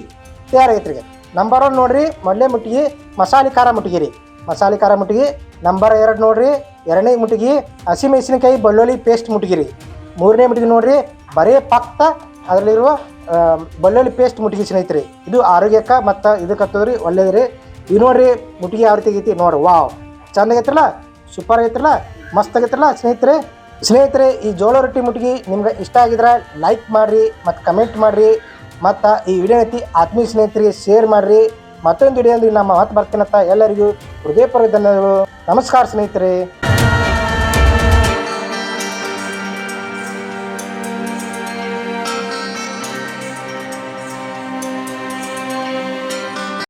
A: ತಯಾರಾಗೈತ್ರಿ ನಂಬರ್ ಒನ್ ನೋಡ್ರಿ, ಮೊದಲೇ ಮುಟ್ಟಿಗೆ ಮಸಾಲೆ ಖಾರ ಮುಟ್ಟಿಗೆ ರೀ ಮಸಾಲೆ ಖಾರ ಮುಟ್ಟಿಗೆ ನಂಬರ್ ಎರಡು ನೋಡ್ರಿ, ಎರಡನೇ ಮುಟ್ಟಿಗೆ ಹಸಿಮೆಣಸಿನಕಾಯಿ ಬೆಳ್ಳುಳ್ಳಿ ಪೇಸ್ಟ್ ಮುಟ್ಟಿಗೆ ರೀ ಮೂರನೇ ಮುಟ್ಟಿಗೆ ನೋಡ್ರಿ, ಬರೇ ಪಕ್ತ, ಅದರಲ್ಲಿರುವ ಬಳ್ಳೊಳ್ಳಿ ಪೇಸ್ಟ್ ಮುಟ್ಟಿಗೆ ಸ್ನೇಹಿತರೆ. ಇದು ಆರೋಗ್ಯಕ್ಕೆ ಮತ್ತು ಇದಕ್ಕೆ ಹತ್ತದ್ರಿ ರೀ ಇದು ನೋಡ್ರಿ ಮುಟ್ಟಿಗೆ ಯಾವ ರೀತಿ ಆಗೈತಿ ನೋಡ್ರಿ. ವಾವ್ ಚಂದ ಆಗೈತ್ರಲ್ಲ? ಸೂಪರ್ ಆಗೈತ್ರಲ್ಲ? ಮಸ್ತ್ ಆಗೈತ್ರಲ್ಲ ಸ್ನೇಹಿತರೆ? ಸ್ನೇಹಿತರೆ, ಈ ಜೋಳ ರೊಟ್ಟಿ ಮುಟ್ಟಿಗೆ ನಿಮ್ಗೆ ಇಷ್ಟ ಆಗಿದ್ರೆ ಲೈಕ್ ಮಾಡಿರಿ, ಮತ್ತು ಕಮೆಂಟ್ ಮಾಡಿರಿ. ಮತ್ತು ಈ ವಿಡಿಯೋ ಐತಿ ಆತ್ಮೀಯ ಸ್ನೇಹಿತರಿಗೆ ಶೇರ್ ಮಾಡಿರಿ. ಮತ್ತೊಂದು ವಿಡಿಯೋ ನಮ್ಮ ಮಾತು ಬರ್ತೀನಂತ ಎಲ್ಲರಿಗೂ ಹೃದಯಪೂರ್ವಕ ಧನ್ಯವಾದಗಳು. ನಮಸ್ಕಾರ ಸ್ನೇಹಿತರೆ.